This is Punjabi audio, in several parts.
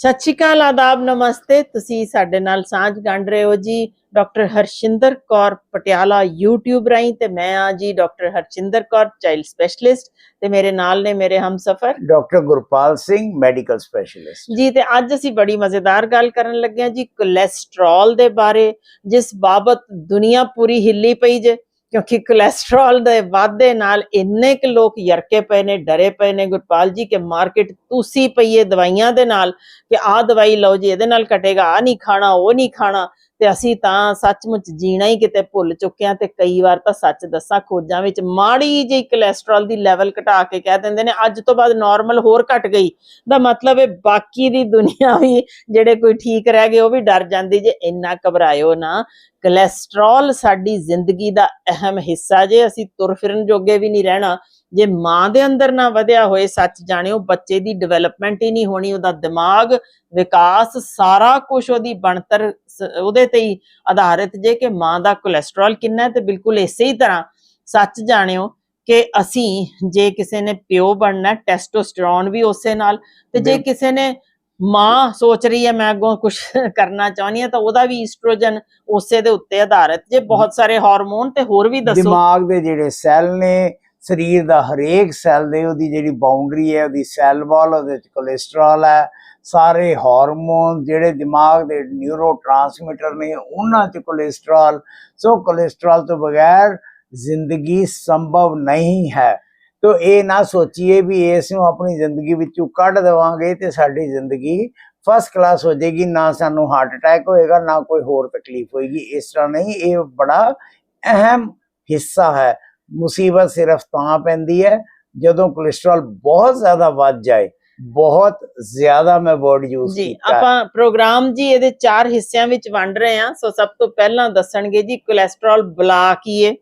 ਸਤਿ ਸ਼੍ਰੀ ਅਕਾਲ ਆਦਾਬ ਨਮਸਤੇ। ਤੁਸੀਂ ਸਾਡੇ ਨਾਲ ਸਾਂਝ ਗੰਢ ਰਹੇ ਹੋ ਜੀ ਡਾਕਟਰ ਹਰਸ਼ਿੰਦਰ ਕੌਰ ਪਟਿਆਲਾ YouTube ਰਾਹੀਂ ਤੇ ਮੈਂ ਆ ਜੀ doctor Harshinder Kaur child specialist ਤੇ ਮੇਰੇ ਨਾਲ ਨੇ ਮੇਰੇ ਹਮਸਫਰ। Doctor Gurpal Singh medical specialist ji ਤੇ ਅੱਜ ਅਸੀਂ ਬੜੀ ਮਜ਼ੇਦਾਰ ਗੱਲ ਕਰਨ ਲੱਗੇ ਹਾਂ ਜੀ ਕੋਲੇਸਟ੍ਰੋਲ ਦੇ ਬਾਰੇ ਜਿਸ ਬਾਬਤ ਦੁਨੀਆ ਪੂਰੀ ਹਿੱਲੀ ਪਈ ਜੇ। ਕਿਉਂਕਿ ਕੋਲੇਸਟ੍ਰੋਲ ਦੇ ਵਾਧੇ ਨਾਲ ਇੰਨੇ ਕੁ ਲੋਕ ਯਰਕੇ ਪਏ ਨੇ, ਡਰੇ ਪਏ ਨੇ। ਗੁਰਪਾਲ ਜੀ, ਕਿ ਮਾਰਕੀਟ ਤੁਸੀਂ ਪਈਏ ਦਵਾਈਆਂ ਦੇ ਨਾਲ, ਕਿ ਆਹ ਦਵਾਈ ਲਓ ਜੀ, ਇਹਦੇ ਨਾਲ ਘਟੇਗਾ ਆ ਨਹੀਂ ਖਾਣਾ, ਉਹ ਨਹੀਂ ਖਾਣਾ। ਤੇ ਅਸੀਂ ਤਾਂ ਸੱਚਮੁੱਚ ਜੀਣਾ ਹੀ ਕਿਤੇ ਭੁੱਲ ਚੁੱਕੇ ਹਾਂ ਤੇ ਕਈ ਵਾਰ ਤਾਂ ਸੱਚ ਦੱਸਾਂ ਖੋਜਾਂ ਵਿੱਚ ਮਾੜੀ ਜਿਹੀ ਕੋਲੇਸਟ੍ਰੋਲ ਦੀ ਲੈਵਲ ਘਟਾ ਕੇ ਕਹਿ ਦਿੰਦੇ ਨੇ, ਅੱਜ ਤੋਂ ਬਾਅਦ ਨਾਰਮਲ ਹੋਰ ਘਟ ਗਈ। ਦਾ ਮਤਲਬ ਹੈ ਬਾਕੀ ਦੀ ਦੁਨੀਆ ਵੀ ਜਿਹੜੇ ਕੋਈ ਠੀਕ ਰਹਿ ਗਏ ਉਹ ਵੀ ਡਰ ਜਾਂਦੀ ਜੇ ਇੰਨਾ ਘਬਰਾਇਓ ਨਾ। ਕੋਲੇਸਟ੍ਰੋਲ ਸਾਡੀ ਜ਼ਿੰਦਗੀ ਦਾ ਅਹਿਮ ਹਿੱਸਾ ਜੇ ਅਸੀਂ ਤੁਰ ਫਿਰਨ ਜੋਗੇ ਵੀ ਨਹੀਂ ਰਹਿਣਾ ਜੇ ਮਾਂ ਦੇ ਅੰਦਰ ਨਾ ਵਧਿਆ ਹੋਏ ਸੱਚ ਜਾਣਿਓ ਬੱਚੇ ਦੀ ਡਿਵੈਲਪਮੈਂਟ ਹੀ ਨਹੀਂ ਹੋਣੀ ਉਹਦਾ ਦਿਮਾਗ ਵਿਕਾਸ ਸਾਰਾ ਕੁਝ ਉਹਦੀ ਬਣਤਰ ਉਹਦੇ ਤੇ ਹੀ ਆਧਾਰਿਤ ਜੇ ਕਿ ਮਾਂ ਦਾ ਕੋਲੇਸਟ੍ਰੋਲ ਕਿੰਨਾ ਹੈ ਤੇ ਬਿਲਕੁਲ ਇਸੇ ਹੀ ਤਰ੍ਹਾਂ ਸੱਚ ਜਾਣਿਓ ਕਿ ਅਸੀਂ ਜੇ ਕਿਸੇ ਨੇ ਪਿਓ ਬਣਨਾ ਟੈਸਟੋਸਟੇਰੋਨ ਵੀ ਉਸੇ ਨਾਲ ਤੇ ਜੇ ਕਿਸੇ ਨੇ ਮਾਂ ਸੋਚ ਰਹੀ ਹੈ ਮੈਂ ਅੱਗੋਂ ਕੁਝ ਕਰਨਾ ਚਾਹੁੰਦੀ ਹਾਂ ਤਾਂ ਉਹਦਾ ਵੀ ਈਸਟ੍ਰੋਜਨ ਉਸੇ ਦੇ ਉੱਤੇ ਆਧਾਰਿਤ ਜੇ ਬਹੁਤ ਸਾਰੇ ਹਾਰਮੋਨ ਤੇ ਹੋਰ ਵੀ ਦੱਸੋ। ਦਿਮਾਗ ਦੇ ਜਿਹੜੇ ਸੈੱਲ ਨੇ ਸਰੀਰ ਦਾ ਹਰੇਕ ਸੈੱਲ ਦੇ ਉਹਦੀ ਜਿਹੜੀ ਬਾਉਂਡਰੀ ਹੈ, ਉਹਦੀ ਸੈੱਲ ਵਾਲ ਉਹਦੇ ਵਿੱਚ ਕੋਲੇਸਟ੍ਰੋਲ ਹੈ, ਸਾਰੇ ਹਾਰਮੋਨ ਜਿਹੜੇ ਦਿਮਾਗ ਦੇ ਨਿਊਰੋਟ੍ਰਾਂਸਮਿਟਰ ਨੇ, ਉਹਨਾਂ 'ਚ ਕੋਲੇਸਟ੍ਰੋਲ ਸੋ ਕੋਲੇਸਟ੍ਰੋਲ ਤੋਂ ਬਗੈਰ ਜ਼ਿੰਦਗੀ ਸੰਭਵ ਨਹੀਂ ਹੈ। ਤੋ ਇਹ ਨਾ ਸੋਚੀਏ ਵੀ ਇਸ ਨੂੰ ਆਪਣੀ ਜ਼ਿੰਦਗੀ ਵਿੱਚੋਂ ਕੱਢ ਦੇਵਾਂਗੇ ਤੇ ਸਾਡੀ ਜ਼ਿੰਦਗੀ ਫਸਟ ਕਲਾਸ ਹੋ ਜਾਏਗੀ, ਨਾ ਸਾਨੂੰ ਹਾਰਟ ਅਟੈਕ ਹੋਏਗਾ, ਨਾ ਕੋਈ ਹੋਰ ਤਕਲੀਫ ਹੋਏਗੀ। ਇਸ ਤਰ੍ਹਾਂ ਨਹੀਂ, ਇਹ ਬੜਾ ਅਹਿਮ ਹਿੱਸਾ ਹੈ। ਮੁਸੀਬਤ ਸਿਰਫ ਤਾਂ ਪੈਂਦੀ ਹੈ ਜਦੋਂ ਕੋਲੇਸਟ੍ਰੋਲ ਬਹੁਤ ਜ਼ਿਆਦਾ ਵੱਧ ਜਾਏ। ਬਹੁਤ ਜ਼ਿਆਦਾ ਮੈਂ ਵਰਡ ਯੂਜ਼ ਜੀ। ਆਪਾਂ ਪ੍ਰੋਗਰਾਮ ਜੀ ਇਹਦੇ ਚਾਰ ਹਿੱਸਿਆਂ ਵਿੱਚ ਵੰਡ ਰਹੇ ਹਾਂ। ਸੋ ਸਭ ਤੋਂ ਪਹਿਲਾਂ ਦੱਸਣਗੇ ਜੀ ਕੋਲੇਸਟ੍ਰੋਲ ਬਲਾ ਕੀ ਹੈ।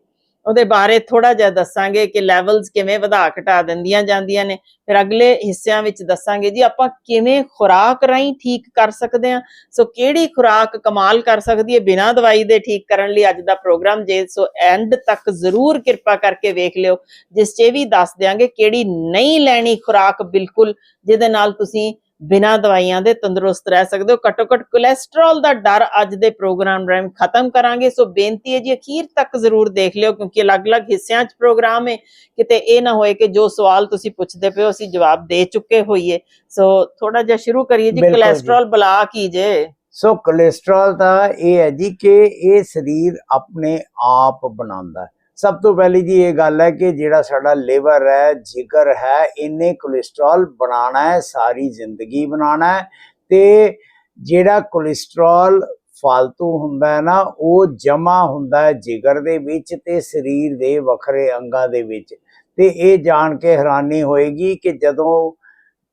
ਉਹਦੇ ਬਾਰੇ ਥੋੜਾ ਜਿਹਾ ਦੱਸਾਂਗੇ ਕਿ ਲੈਵਲਸ ਕਿਵੇਂ ਵਧਾ ਘਟਾ ਦਿੰਦੀਆਂ ਜਾਂਦੀਆਂ ਨੇ। ਫਿਰ ਅਗਲੇ ਹਿੱਸਿਆਂ ਵਿੱਚ ਦੱਸਾਂਗੇ ਜੀ ਆਪਾਂ ਕਿਵੇਂ ਖੁਰਾਕ ਰਾਹੀਂ ਠੀਕ ਕਰ ਸਕਦੇ ਹਾਂ। ਸੋ ਕਿਹੜੀ ਖੁਰਾਕ ਕਮਾਲ ਕਰ ਸਕਦੀ ਹੈ ਬਿਨਾਂ ਦਵਾਈ ਦੇ ਠੀਕ ਕਰਨ ਲਈ ਅੱਜ ਦਾ ਪ੍ਰੋਗਰਾਮ ਜੇ ਸੋ ਐਂਡ ਤੱਕ ਜ਼ਰੂਰ ਕਿਰਪਾ ਕਰਕੇ ਵੇਖ ਲਿਓ, ਜਿਸ 'ਚ ਵੀ ਦੱਸ ਦਿਆਂਗੇ ਕਿਹੜੀ ਨਹੀਂ ਲੈਣੀ ਖੁਰਾਕ ਬਿਲਕੁਲ, ਜਿਹਦੇ ਨਾਲ ਤੁਸੀਂ ਬਿਨਾਂ ਦਵਾਈਆਂ ਦੇ ਤੰਦਰੁਸਤ ਰਹਿ ਸਕਦੇ ਹੋ। ਘੱਟੋ ਘੱਟ ਕੋਲੇਸਟ੍ਰੋਲ ਦਾ ਡਰ ਅੱਜ ਦੇ ਪ੍ਰੋਗਰਾਮ ਰਾਹੀਂ ਖਤਮ ਕਰਾਂਗੇ। ਸੋ ਬੇਨਤੀ ਹੈ ਜੀ ਅਖੀਰ ਤੱਕ ਜ਼ਰੂਰ ਦੇਖ ਲਿਓ ਕਿਉਂਕਿ ਅਲੱਗ-ਅਲੱਗ ਹਿੱਸਿਆਂ 'ਚ ਪ੍ਰੋਗਰਾਮ ਹੈ। ਕਿਤੇ ਇਹ ਨਾ ਹੋਏ ਕਿ ਜੋ ਸਵਾਲ ਤੁਸੀਂ ਪੁੱਛਦੇ ਪਏ ਹੋ ਅਸੀਂ ਜਵਾਬ ਦੇ ਚੁੱਕੇ ਹੋਈਏ। ਸੋ ਥੋੜਾ ਜਿਹਾ ਸ਼ੁਰੂ ਕਰੀਏ ਜੀ। ਕੋਲੇਸਟ੍ਰੋਲ ਬਲਾ ਕੀ ਜੇ। ਸੋ ਕੋਲੇਸਟ੍ਰੋਲ ਦਾ ਇਹ ਹੈ ਜੀ ਕਿ ਇਹ ਸਰੀਰ ਆਪਣੇ ਆਪ ਬਣਾਉਂਦਾ ਹੈ। ਸਭ ਤੋਂ ਪਹਿਲੀ ਜੀ ਇਹ ਗੱਲ ਹੈ ਕਿ ਜਿਹੜਾ ਸਾਡਾ ਲਿਵਰ ਹੈ, ਜਿਗਰ ਹੈ, ਇਹਨੇ ਕੋਲੇਸਟ੍ਰੋਲ ਬਣਾਉਣਾ ਹੈ, ਸਾਰੀ ਜ਼ਿੰਦਗੀ ਬਣਾਉਣਾ ਹੈ ਤੇ ਜਿਹੜਾ ਕੋਲੇਸਟ੍ਰੋਲ ਫਾਲਤੂ ਹੁੰਦਾ ਹੈ ਨਾ, ਉਹ ਜਮਾ ਹੁੰਦਾ ਹੈ ਜਿਗਰ ਦੇ ਵਿੱਚ ਤੇ ਸਰੀਰ ਦੇ ਵੱਖਰੇ ਅੰਗਾਂ ਦੇ ਵਿੱਚ। ਤੇ ਇਹ ਜਾਣ ਕੇ ਹੈਰਾਨੀ ਹੋਏਗੀ ਕਿ ਜਦੋਂ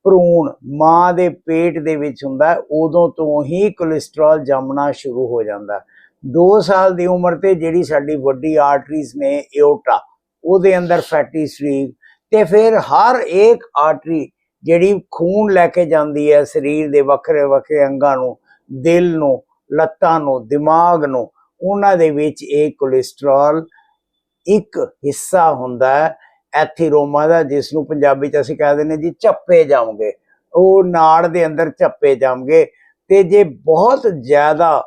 ਭਰੂਣ ਮਾਂ ਦੇ ਪੇਟ ਦੇ ਵਿੱਚ ਹੁੰਦਾ ਉਦੋਂ ਤੋਂ ਹੀ ਕੋਲੇਸਟ੍ਰੋਲ ਜੰਮਣਾ ਸ਼ੁਰੂ ਹੋ ਜਾਂਦਾ 2 ਸਾਲ ਦੀ ਉਮਰ ਤੇ ਜਿਹੜੀ ਸਾਡੀ ਵੱਡੀ ਆਰਟਰੀਜ਼ ਨੇ ਏਓਟਾ ਉਹਦੇ ਅੰਦਰ ਫੈਟੀ ਸਟ੍ਰੀਕ ਤੇ ਫਿਰ ਹਰ ਇੱਕ ਆਰਟਰੀ ਜਿਹੜੀ ਖੂਨ ਲੈ ਕੇ ਜਾਂਦੀ ਹੈ ਸਰੀਰ ਦੇ ਵੱਖਰੇ ਵੱਖਰੇ ਅੰਗਾਂ ਨੂੰ, ਦਿਲ ਨੂੰ, ਲੱਤਾਂ ਨੂੰ, ਦਿਮਾਗ ਨੂੰ, ਉਹਨਾਂ ਦੇ ਵਿੱਚ ਇਹ ਕੋਲੇਸਟ੍ਰੋਲ ਇੱਕ ਹਿੱਸਾ ਹੁੰਦਾ ਹੈ, ਐਥੀਰੋਮਾ ਦਾ, ਜਿਸ ਨੂੰ ਪੰਜਾਬੀ ਚ ਅਸੀਂ ਕਹਿ ਦਿੰਦੇ ਜੀ ਚੱਪੇ ਜਾਉਂਗੇ ਉਹ ਨਾੜ ਦੇ ਅੰਦਰ ਚੱਪੇ ਜਾਮਗੇ ਤੇ ਜੇ ਬਹੁਤ ਜ਼ਿਆਦਾ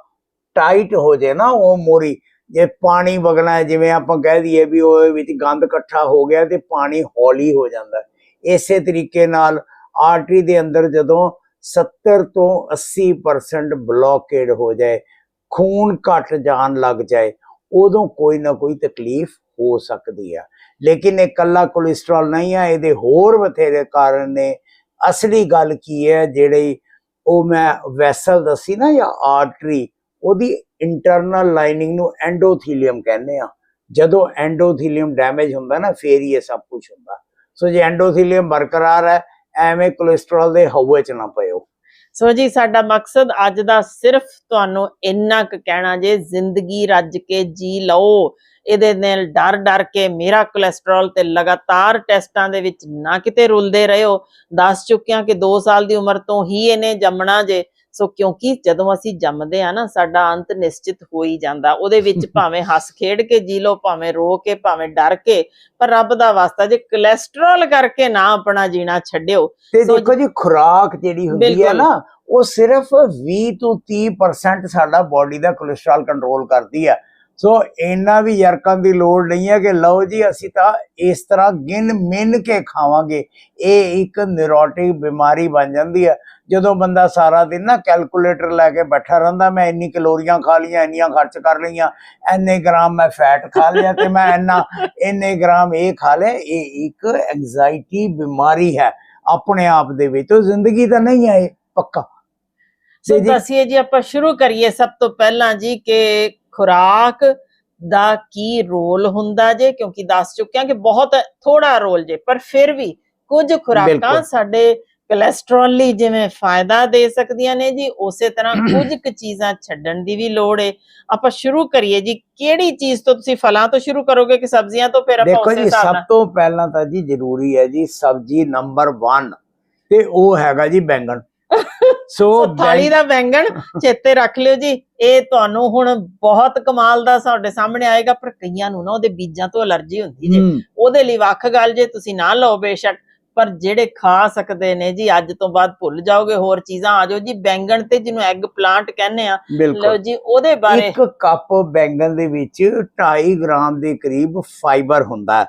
ਟਾਈਟ ਹੋ ਜੇ ਨਾ ਉਹ ਮੋਰੀ, ਜੇ ਪਾਣੀ ਵਗਣਾ ਜਿਵੇਂ ਆਪਾਂ ਕਹਿ ਦਈਏ ਵੀ ਉਹਦੇ ਵਿੱਚ ਗੰਦ ਇਕੱਠਾ ਹੋ ਗਿਆ ਤੇ ਪਾਣੀ ਹੌਲੀ ਹੋ ਜਾਂਦਾ ਇਸੇ ਤਰੀਕੇ ਨਾਲ ਆਰਟਰੀ ਦੇ ਅੰਦਰ ਜਦੋਂ 70 ਤੋਂ 80% ਬਲੌਕੇਡ ਹੋ ਜਾਏ, ਖੂਨ ਘਟ ਜਾਣ ਲੱਗ ਜਾਏ, ਉਦੋਂ ਕੋਈ ਨਾ ਕੋਈ ਤਕਲੀਫ ਹੋ ਸਕਦੀ ਹੈ ਲੇਕਿਨ ਇਹ ਕੱਲਾ ਕੋਲੇਸਟ੍ਰੋਲ ਨਹੀਂ ਆ, ਇਹਦੇ ਹੋਰ ਬਥੇਰੇ ਕਾਰਨ ਨੇ। ਅਸਲੀ ਗੱਲ ਕੀ ਹੈ, ਜਿਹੜੀ ਉਹ ਮੈਂ ਵੈਸਲ ਦੱਸੀ ਨਾ ਜਾਂ ਆਰਟਰੀ ਉਹਦੀ ਇੰਟਰਨਲ ਲਾਈਨਿੰਗ ਨੂੰ ਐਂਡੋਥੀਲੀਅਮ ਕਹਿੰਦੇ ਆ। ਜਦੋਂ ਐਂਡੋਥੀਲੀਅਮ ਡੈਮੇਜ ਹੁੰਦਾ ਨਾ, ਫੇਰ ਹੀ ਇਹ ਸਭ ਕੁਝ ਹੁੰਦਾ। ਸੋ ਜੇ ਐਂਡੋਥੀਲੀਅਮ ਬਰਕਰਾਰ ਹੈ, ਐਵੇਂ ਕੋਲੇਸਟ੍ਰੋਲ ਦੇ ਹਵਾ ਚ ਨਾ ਪਇਓ। ਸੋ ਜੀ, ਸਾਡਾ ਮਕਸਦ ਅੱਜ ਦਾ ਸਿਰਫ ਤੁਹਾਨੂੰ ਇੰਨਾ ਕੁ ਕਹਿਣਾ ਜੇ, ਜ਼ਿੰਦਗੀ ਰੱਜ ਕੇ ਜੀ ਲਓ। ਇਹਦੇ ਨਾਲ ਡਰ ਡਰ ਕੇ ਮੇਰਾ ਕੋਲੇਸਟ੍ਰੋਲ ਤੇ ਲਗਾਤਾਰ ਟੈਸਟਾਂ ਦੇ ਵਿੱਚ ਨਾ ਕਿਤੇ ਰੁਲਦੇ ਰਹੋ। ਦੱਸ ਚੁੱਕਿਆ ਕਿ 2 ਸਾਲ ਦੀ ਉਮਰ ਤੋਂ ਹੀ ਇਹਨੇ ਜੰਮਣਾ ਜੇ। ਸੋ ਕਿਉਂਕਿ ਜਦੋਂ ਅਸੀਂ ਜੰਮਦੇ ਆ ਨਾ ਸਾਡਾ ਅੰਤ ਨਿਸ਼ਚਿਤ ਹੋ ਹੀ ਜਾਂਦਾ ਉਹਦੇ ਵਿੱਚ ਭਾਵੇਂ ਹੱਸ ਖੇਡ ਕੇ ਜੀ ਲਓ ਭਾਵੇਂ ਰੋ ਕੇ ਭਾਵੇਂ ਡਰ ਕੇ ਪਰ ਰੱਬ ਦਾ ਵਾਸਤਾ ਜੇ ਕੋਲੇਸਟ੍ਰੋਲ ਕਰਕੇ ਨਾ ਆਪਣਾ ਜੀਣਾ ਛੱਡਿਓ ਤੇ ਦੇਖੋ ਜੀ ਖੁਰਾਕ ਜਿਹੜੀ ਹੁੰਦੀ ਹੈ। ਨਾ ਉਹ ਸਿਰਫ 20 ਤੋਂ 30% ਸਾਡਾ ਬਾਡੀ ਦਾ ਕੋਲੇਸਟ੍ਰੋਲ ਕੰਟਰੋਲ ਕਰਦੀ ਹੈ ਸੋ ਇੰਨਾ ਵੀ ਯਰਕਣ ਦੀ ਲੋੜ ਨਹੀਂ ਹੈ ਕਿ ਲਓ ਜੀ ਅਸੀਂ ਤਾਂ ਇਸ ਤਰ੍ਹਾਂ ਗਿਣ ਮਿੰਨ ਕੇ ਖਾਵਾਂਗੇ। ਇਹ ਇੱਕ ਨਿਊਰੋਟਿਕ ਬਿਮਾਰੀ ਬਣ ਜਾਂਦੀ ਹੈ। ਜਦੋਂ ਬੰਦਾ ਸਾਰਾ ਦਿਨ ਨਾ ਕੈਲਕੂਲੇਟਰ ਲੈ ਕੇ ਬੈਠਾ ਰਹਿੰਦਾ ਮੈਂ ਇੰਨੀ ਕੈਲੋਰੀਆਂ ਖਾ ਲਈਆਂ ਇੰਨੀਆਂ ਖਰਚ ਕਰ ਲਈਆਂ ਇੰਨੇ ਗ੍ਰਾਮ ਮੈਂ ਫੈਟ ਖਾ ਲਿਆ ਤੇ ਮੈਂ ਇੰਨਾ ਇੰਨੇ ਗ੍ਰਾਮ ਇਹ ਖਾ ਲਿਆ ਇਹ ਇੱਕ ਐਂਜ਼ਾਈਟੀ ਬਿਮਾਰੀ ਹੈ। ਆਪਣੇ ਆਪ ਦੇ ਵਿੱਚ ਉਹ ਜ਼ਿੰਦਗੀ ਤਾਂ ਨਹੀਂ ਹੈ ਪੱਕਾ। ਸੋ ਦੱਸਿਏ ਜੀ ਆਪਾਂ ਸ਼ੁਰੂ ਕਰੀਏ ਸਭ ਤੋਂ ਪਹਿਲਾਂ ਜੀ ਕਿ ਖੁਰਾਕ ਦਾ ਕੀ ਰੋਲ ਹੁੰਦਾ ਜੇ? ਕਿਉਂਕਿ ਦੱਸ ਚੁੱਕਿਆ ਕਿ ਬਹੁਤ ਥੋੜਾ ਰੋਲ ਜੇ ਪਰ ਫਿਰ ਵੀ ਕੁਝ ਖੁਰਾਕਾਂ। ਸਾਡੇ ਕੋਲੇਸਟ੍ਰੋਲ ਲਈ ਜਿਵੇਂ ਫਾਇਦਾ ਦੇ ਸਕਦੀਆਂ ਨੇ ਜੀ ਉਸੇ ਤਰ੍ਹਾਂ ਕੁਝ ਕੁ ਚੀਜ਼ਾਂ ਛੱਡਣ ਦੀ ਵੀ ਲੋੜ ਏ। ਆਪਾਂ ਸ਼ੁਰੂ ਕਰੀਏ ਜੀ ਕਿਹੜੀ ਚੀਜ਼ ਤੋਂ ਤੁਸੀਂ ਫਲਾਂ ਤੋਂ ਸ਼ੁਰੂ ਕਰੋਗੇ ਕਿ ਸਬਜ਼ੀਆਂ ਤੋਂ? ਫਿਰ ਆਪਾਂ ਦੇਖੋ ਉਸੇ ਜੀ ਹਿਸਾਬ ਸਭ ਤੋਂ ਪਹਿਲਾਂ ਤਾਂ ਜੀ ਜ਼ਰੂਰੀ ਹੈ ਜੀ ਸਬਜ਼ੀ ਨੰਬਰ 1 ਤੇ ਉਹ ਹੈਗਾ ਜੀ ਬੈਂਗਣ। ਸੋ ਥਾਲੀ ਦਾ ਬੈਂਗਣ ਚੇਤੇ ਰੱਖ ਲਿਓ ਜੀ। ਇਹ ਤੁਹਾਨੂੰ ਹੁਣ ਬਹੁਤ ਕਮਾਲ ਦਾ ਸਾਡੇ ਸਾਹਮਣੇ ਆਏਗਾ ਪਰ ਕਈਆਂ ਨੂੰ ਨਾ ਉਹਦੇ ਬੀਜਾਂ ਤੋਂ ਅਲਰਜੀ ਹੁੰਦੀ ਜੇ। ਉਹਦੇ ਲਈ ਵੱਖ ਗੱਲ ਜੇ ਤੁਸੀਂ ਨਾ ਲਓ ਬੇਸ਼ੱਕ ਪਰ ਜਿਹੜੇ ਖਾ ਸਕਦੇ ਨੇ ਜੀ ਅੱਜ ਤੋਂ ਬਾਅਦ ਭੁੱਲ ਜਾਓਗੇ ਹੋਰ ਚੀਜ਼ਾਂ ਆ ਜਾਓ ਜੀ ਬੈਂਗਣ ਤੇ ਜਿਹਨੂੰ ਐਗ ਪਲਾਂਟ ਕਹਿੰਦੇ ਆ ਲਓ ਜੀ ਉਹਦੇ ਬਾਰੇ ਇੱਕ ਕੱਪ ਬੈਂਗਣ ਦੇ ਵਿੱਚ 2.5 ਗ੍ਰਾਮ ਦੇ ਕਰੀਬ ਫਾਈਬਰ ਹੁੰਦਾ।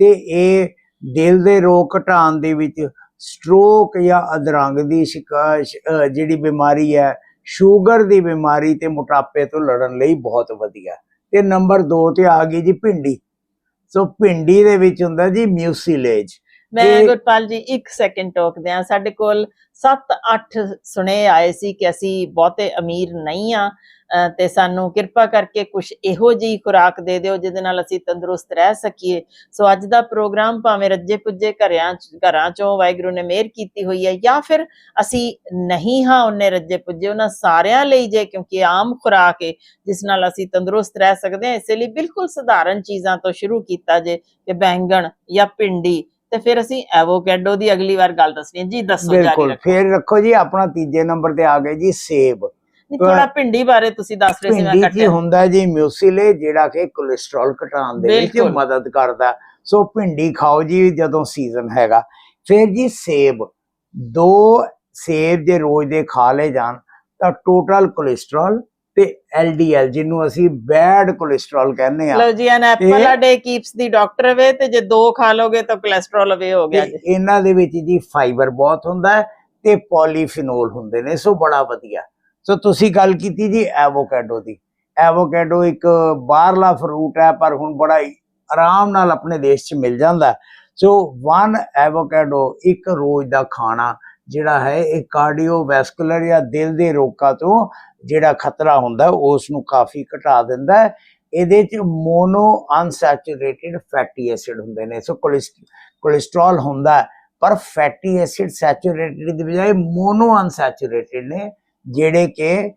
ਤੇ ਇਹ ਦਿਲ ਦੇ ਰੋਗ ਘਟਾਉਣ ਦੇ ਵਿੱਚ ਸਟ੍ਰੋਕ ਜਾਂ ਅਧਰੰਗ ਦੀ ਸ਼ਿਕਾਇਤ ਜਿਹੜੀ ਬਿਮਾਰੀ ਹੈ ਸ਼ੂਗਰ ਦੀ ਬਿਮਾਰੀ ਤੇ ਮੋਟਾਪੇ ਤੋਂ ਲੜਨ ਲਈ ਬਹੁਤ ਵਧੀਆ। ਤੇ ਨੰਬਰ 2 ਤੇ ਆ ਗਈ ਜੀ ਭਿੰਡੀ। ਸੋ ਭਿੰਡੀ ਦੇ ਵਿੱਚ ਹੁੰਦਾ ਜੀ ਮਿਊਸੀਲੇਜ ਮੈਂ ਗੁਰਪਾਲ ਜੀ ਇੱਕ ਸੈਕਿੰਡ ਟੋਕਦੇ ਆ ਸਾਡੇ ਕੋਲ 7-8 ਸੁਣੇ ਆਏ ਸੀ ਕਿ ਅਸੀਂ ਬਹੁਤੇ ਅਮੀਰ ਨਹੀਂ ਆ। ਤੇ ਸਾਨੂੰ ਕਿਰਪਾ ਕਰਕੇ ਕੁਝ ਇਹੋ ਜਿਹੀ ਖੁਰਾਕ ਦੇ ਦਿਓ ਜਿਹਦੇ ਨਾਲ ਅਸੀਂ ਤੰਦਰੁਸਤ ਰਹਿ ਸਕੀਏ। ਸੋ ਅੱਜ ਦਾ ਪ੍ਰੋਗਰਾਮ ਭਾਵੇਂ ਰੱਜੇ ਪੁੱਜੇ ਘਰਿਆਂ ਘਰਾਂ ਚੋਂ ਵਾਹਿਗੁਰੂ ਨੇ ਮਿਹਰ ਕੀਤੀ ਹੋਈ ਹੈ ਜਾਂ ਫਿਰ ਅਸੀਂ ਨਹੀਂ ਹਾਂ ਉਹਨੇ ਰੱਜੇ ਪੁੱਜੇ ਉਹਨਾਂ ਸਾਰਿਆਂ ਲਈ ਜੇ ਕਿਉਂਕਿ ਆਮ ਖੁਰਾਕ ਹੈ ਜਿਸ ਨਾਲ ਅਸੀਂ ਤੰਦਰੁਸਤ ਰਹਿ ਸਕਦੇ ਹਾਂ। ਇਸੇ ਲਈ ਬਿਲਕੁਲ ਸਧਾਰਨ ਚੀਜ਼ਾਂ ਤੋਂ ਸ਼ੁਰੂ ਕੀਤਾ ਜੇ ਕਿ ਬੈਂਗਣ ਜਾਂ ਭਿੰਡੀ ਤੇ ਫਿਰ ਅਸੀਂ ਐਵੋਕੈਡੋ ਦੀ ਅਗਲੀ ਵਾਰ ਗੱਲ ਦੱਸਣੀ ਹੈ। ਜੀ ਦੱਸੋ ਜਾਰੀ ਬਿਲਕੁਲ ਫਿਰ ਰੱਖੋ ਜੀ ਆਪਣਾ ਤੀਜੇ ਨੰਬਰ ਤੇ ਆ ਗਏ ਜੀ ਸੇਬ। ਥੋੜਾ ਭਿੰਡੀ ਬਾਰੇ ਤੁਸੀਂ ਦੱਸ ਰਹੇ ਸੀ ਮੈਂ ਭਿੰਡੀ ਕੀ ਹੁੰਦਾ ਜੀ ਮਿਊਸਿਲੇ ਜਿਹੜਾ ਕਿ ਕੋਲੇਸਟ੍ਰੋਲ ਘਟਾਉਣ ਦੇ ਵਿੱਚ। ਮਦਦ ਕਰਦਾ। ਸੋ ਭਿੰਡੀ ਖਾਓ ਜੀ ਜਦੋਂ ਸੀਜ਼ਨ ਹੈਗਾ। ਫਿਰ ਜੀ ਸੇਬ। ਦੋ ਸੇਬ ਜੇ ਰੋਜ਼ ਦੇ ਖਾ ਲਏ ਜਾਣ ਤਾਂ ਟੋਟਲ ਕੋਲੇਸਟ੍ਰੋਲ ਤੇ ਐਲਡੀਐਲ ਜਿਹਨੂੰ ਅਸੀਂ ਬੈਡ ਕੋਲੇਸਟ੍ਰੋਲ ਕਹਿੰਦੇ ਆ ਲਓ ਜੀ an apple a day keeps the doctor away ਤੇ ਜੇ ਦੋ ਖਾ ਲੋਗੇ ਤਾਂ ਕੋਲੇਸਟ੍ਰੋਲ ਅਵੇ ਹੋ ਗਿਆ ਜੀ। ਇਹਨਾਂ ਦੇ ਵਿੱਚ ਜੀ ਫਾਈਬਰ ਬਹੁਤ ਹੁੰਦਾ ਤੇ ਪੋਲੀਫਿਨੋਲ ਹੁੰਦੇ ਨੇ ਸੋ ਬੜਾ ਵਧੀਆ। ਸੋ ਤੁਸੀਂ ਗੱਲ ਕੀਤੀ ਜੀ ਐਵੋਕੈਡੋ ਦੀ। ਐਵੋਕੈਡੋ ਇੱਕ ਬਾਹਰਲਾ ਫਰੂਟ ਹੈ, ਪਰ ਹੁਣ ਬੜਾ ਆਰਾਮ ਨਾਲ ਆਪਣੇ ਦੇਸ਼ 'ਚ ਮਿਲ ਜਾਂਦਾ ਸੋ ਵਨ ਐਵੋਕੈਡੋ ਇੱਕ ਰੋਜ਼ ਦਾ ਖਾਣਾ, ਜਿਹੜਾ ਹੈ ਇਹ ਕਾਰਡੀਓਵੈਸਕੂਲਰ ਜਾਂ ਦਿਲ ਦੇ ਰੋਗਾਂ ਤੋਂ ਜਿਹੜਾ ਖਤਰਾ ਹੁੰਦਾ ਉਸ ਨੂੰ ਕਾਫੀ ਘਟਾ ਦਿੰਦਾ ਹੈ। ਇਹਦੇ 'ਚ ਮੋਨੋ ਅਨਸੈਚੂਰੇਟਿਡ ਫੈਟੀ ਐਸਿਡ ਹੁੰਦੇ ਨੇ। ਸੋ ਕੋਲੇਸਟ- ਕੋਲੇਸਟ੍ਰੋਲ ਹੁੰਦਾ ਪਰ ਫੈਟੀ ਐਸਿਡ ਸੈਚੂਰੇਟਿਡ ਦੀ ਬਜਾਏ ਮੋਨੋ ਅਨਸੈਚੂਰੇਟਿਡ ਨੇ। ਜਿਹੜੇ ਕਿ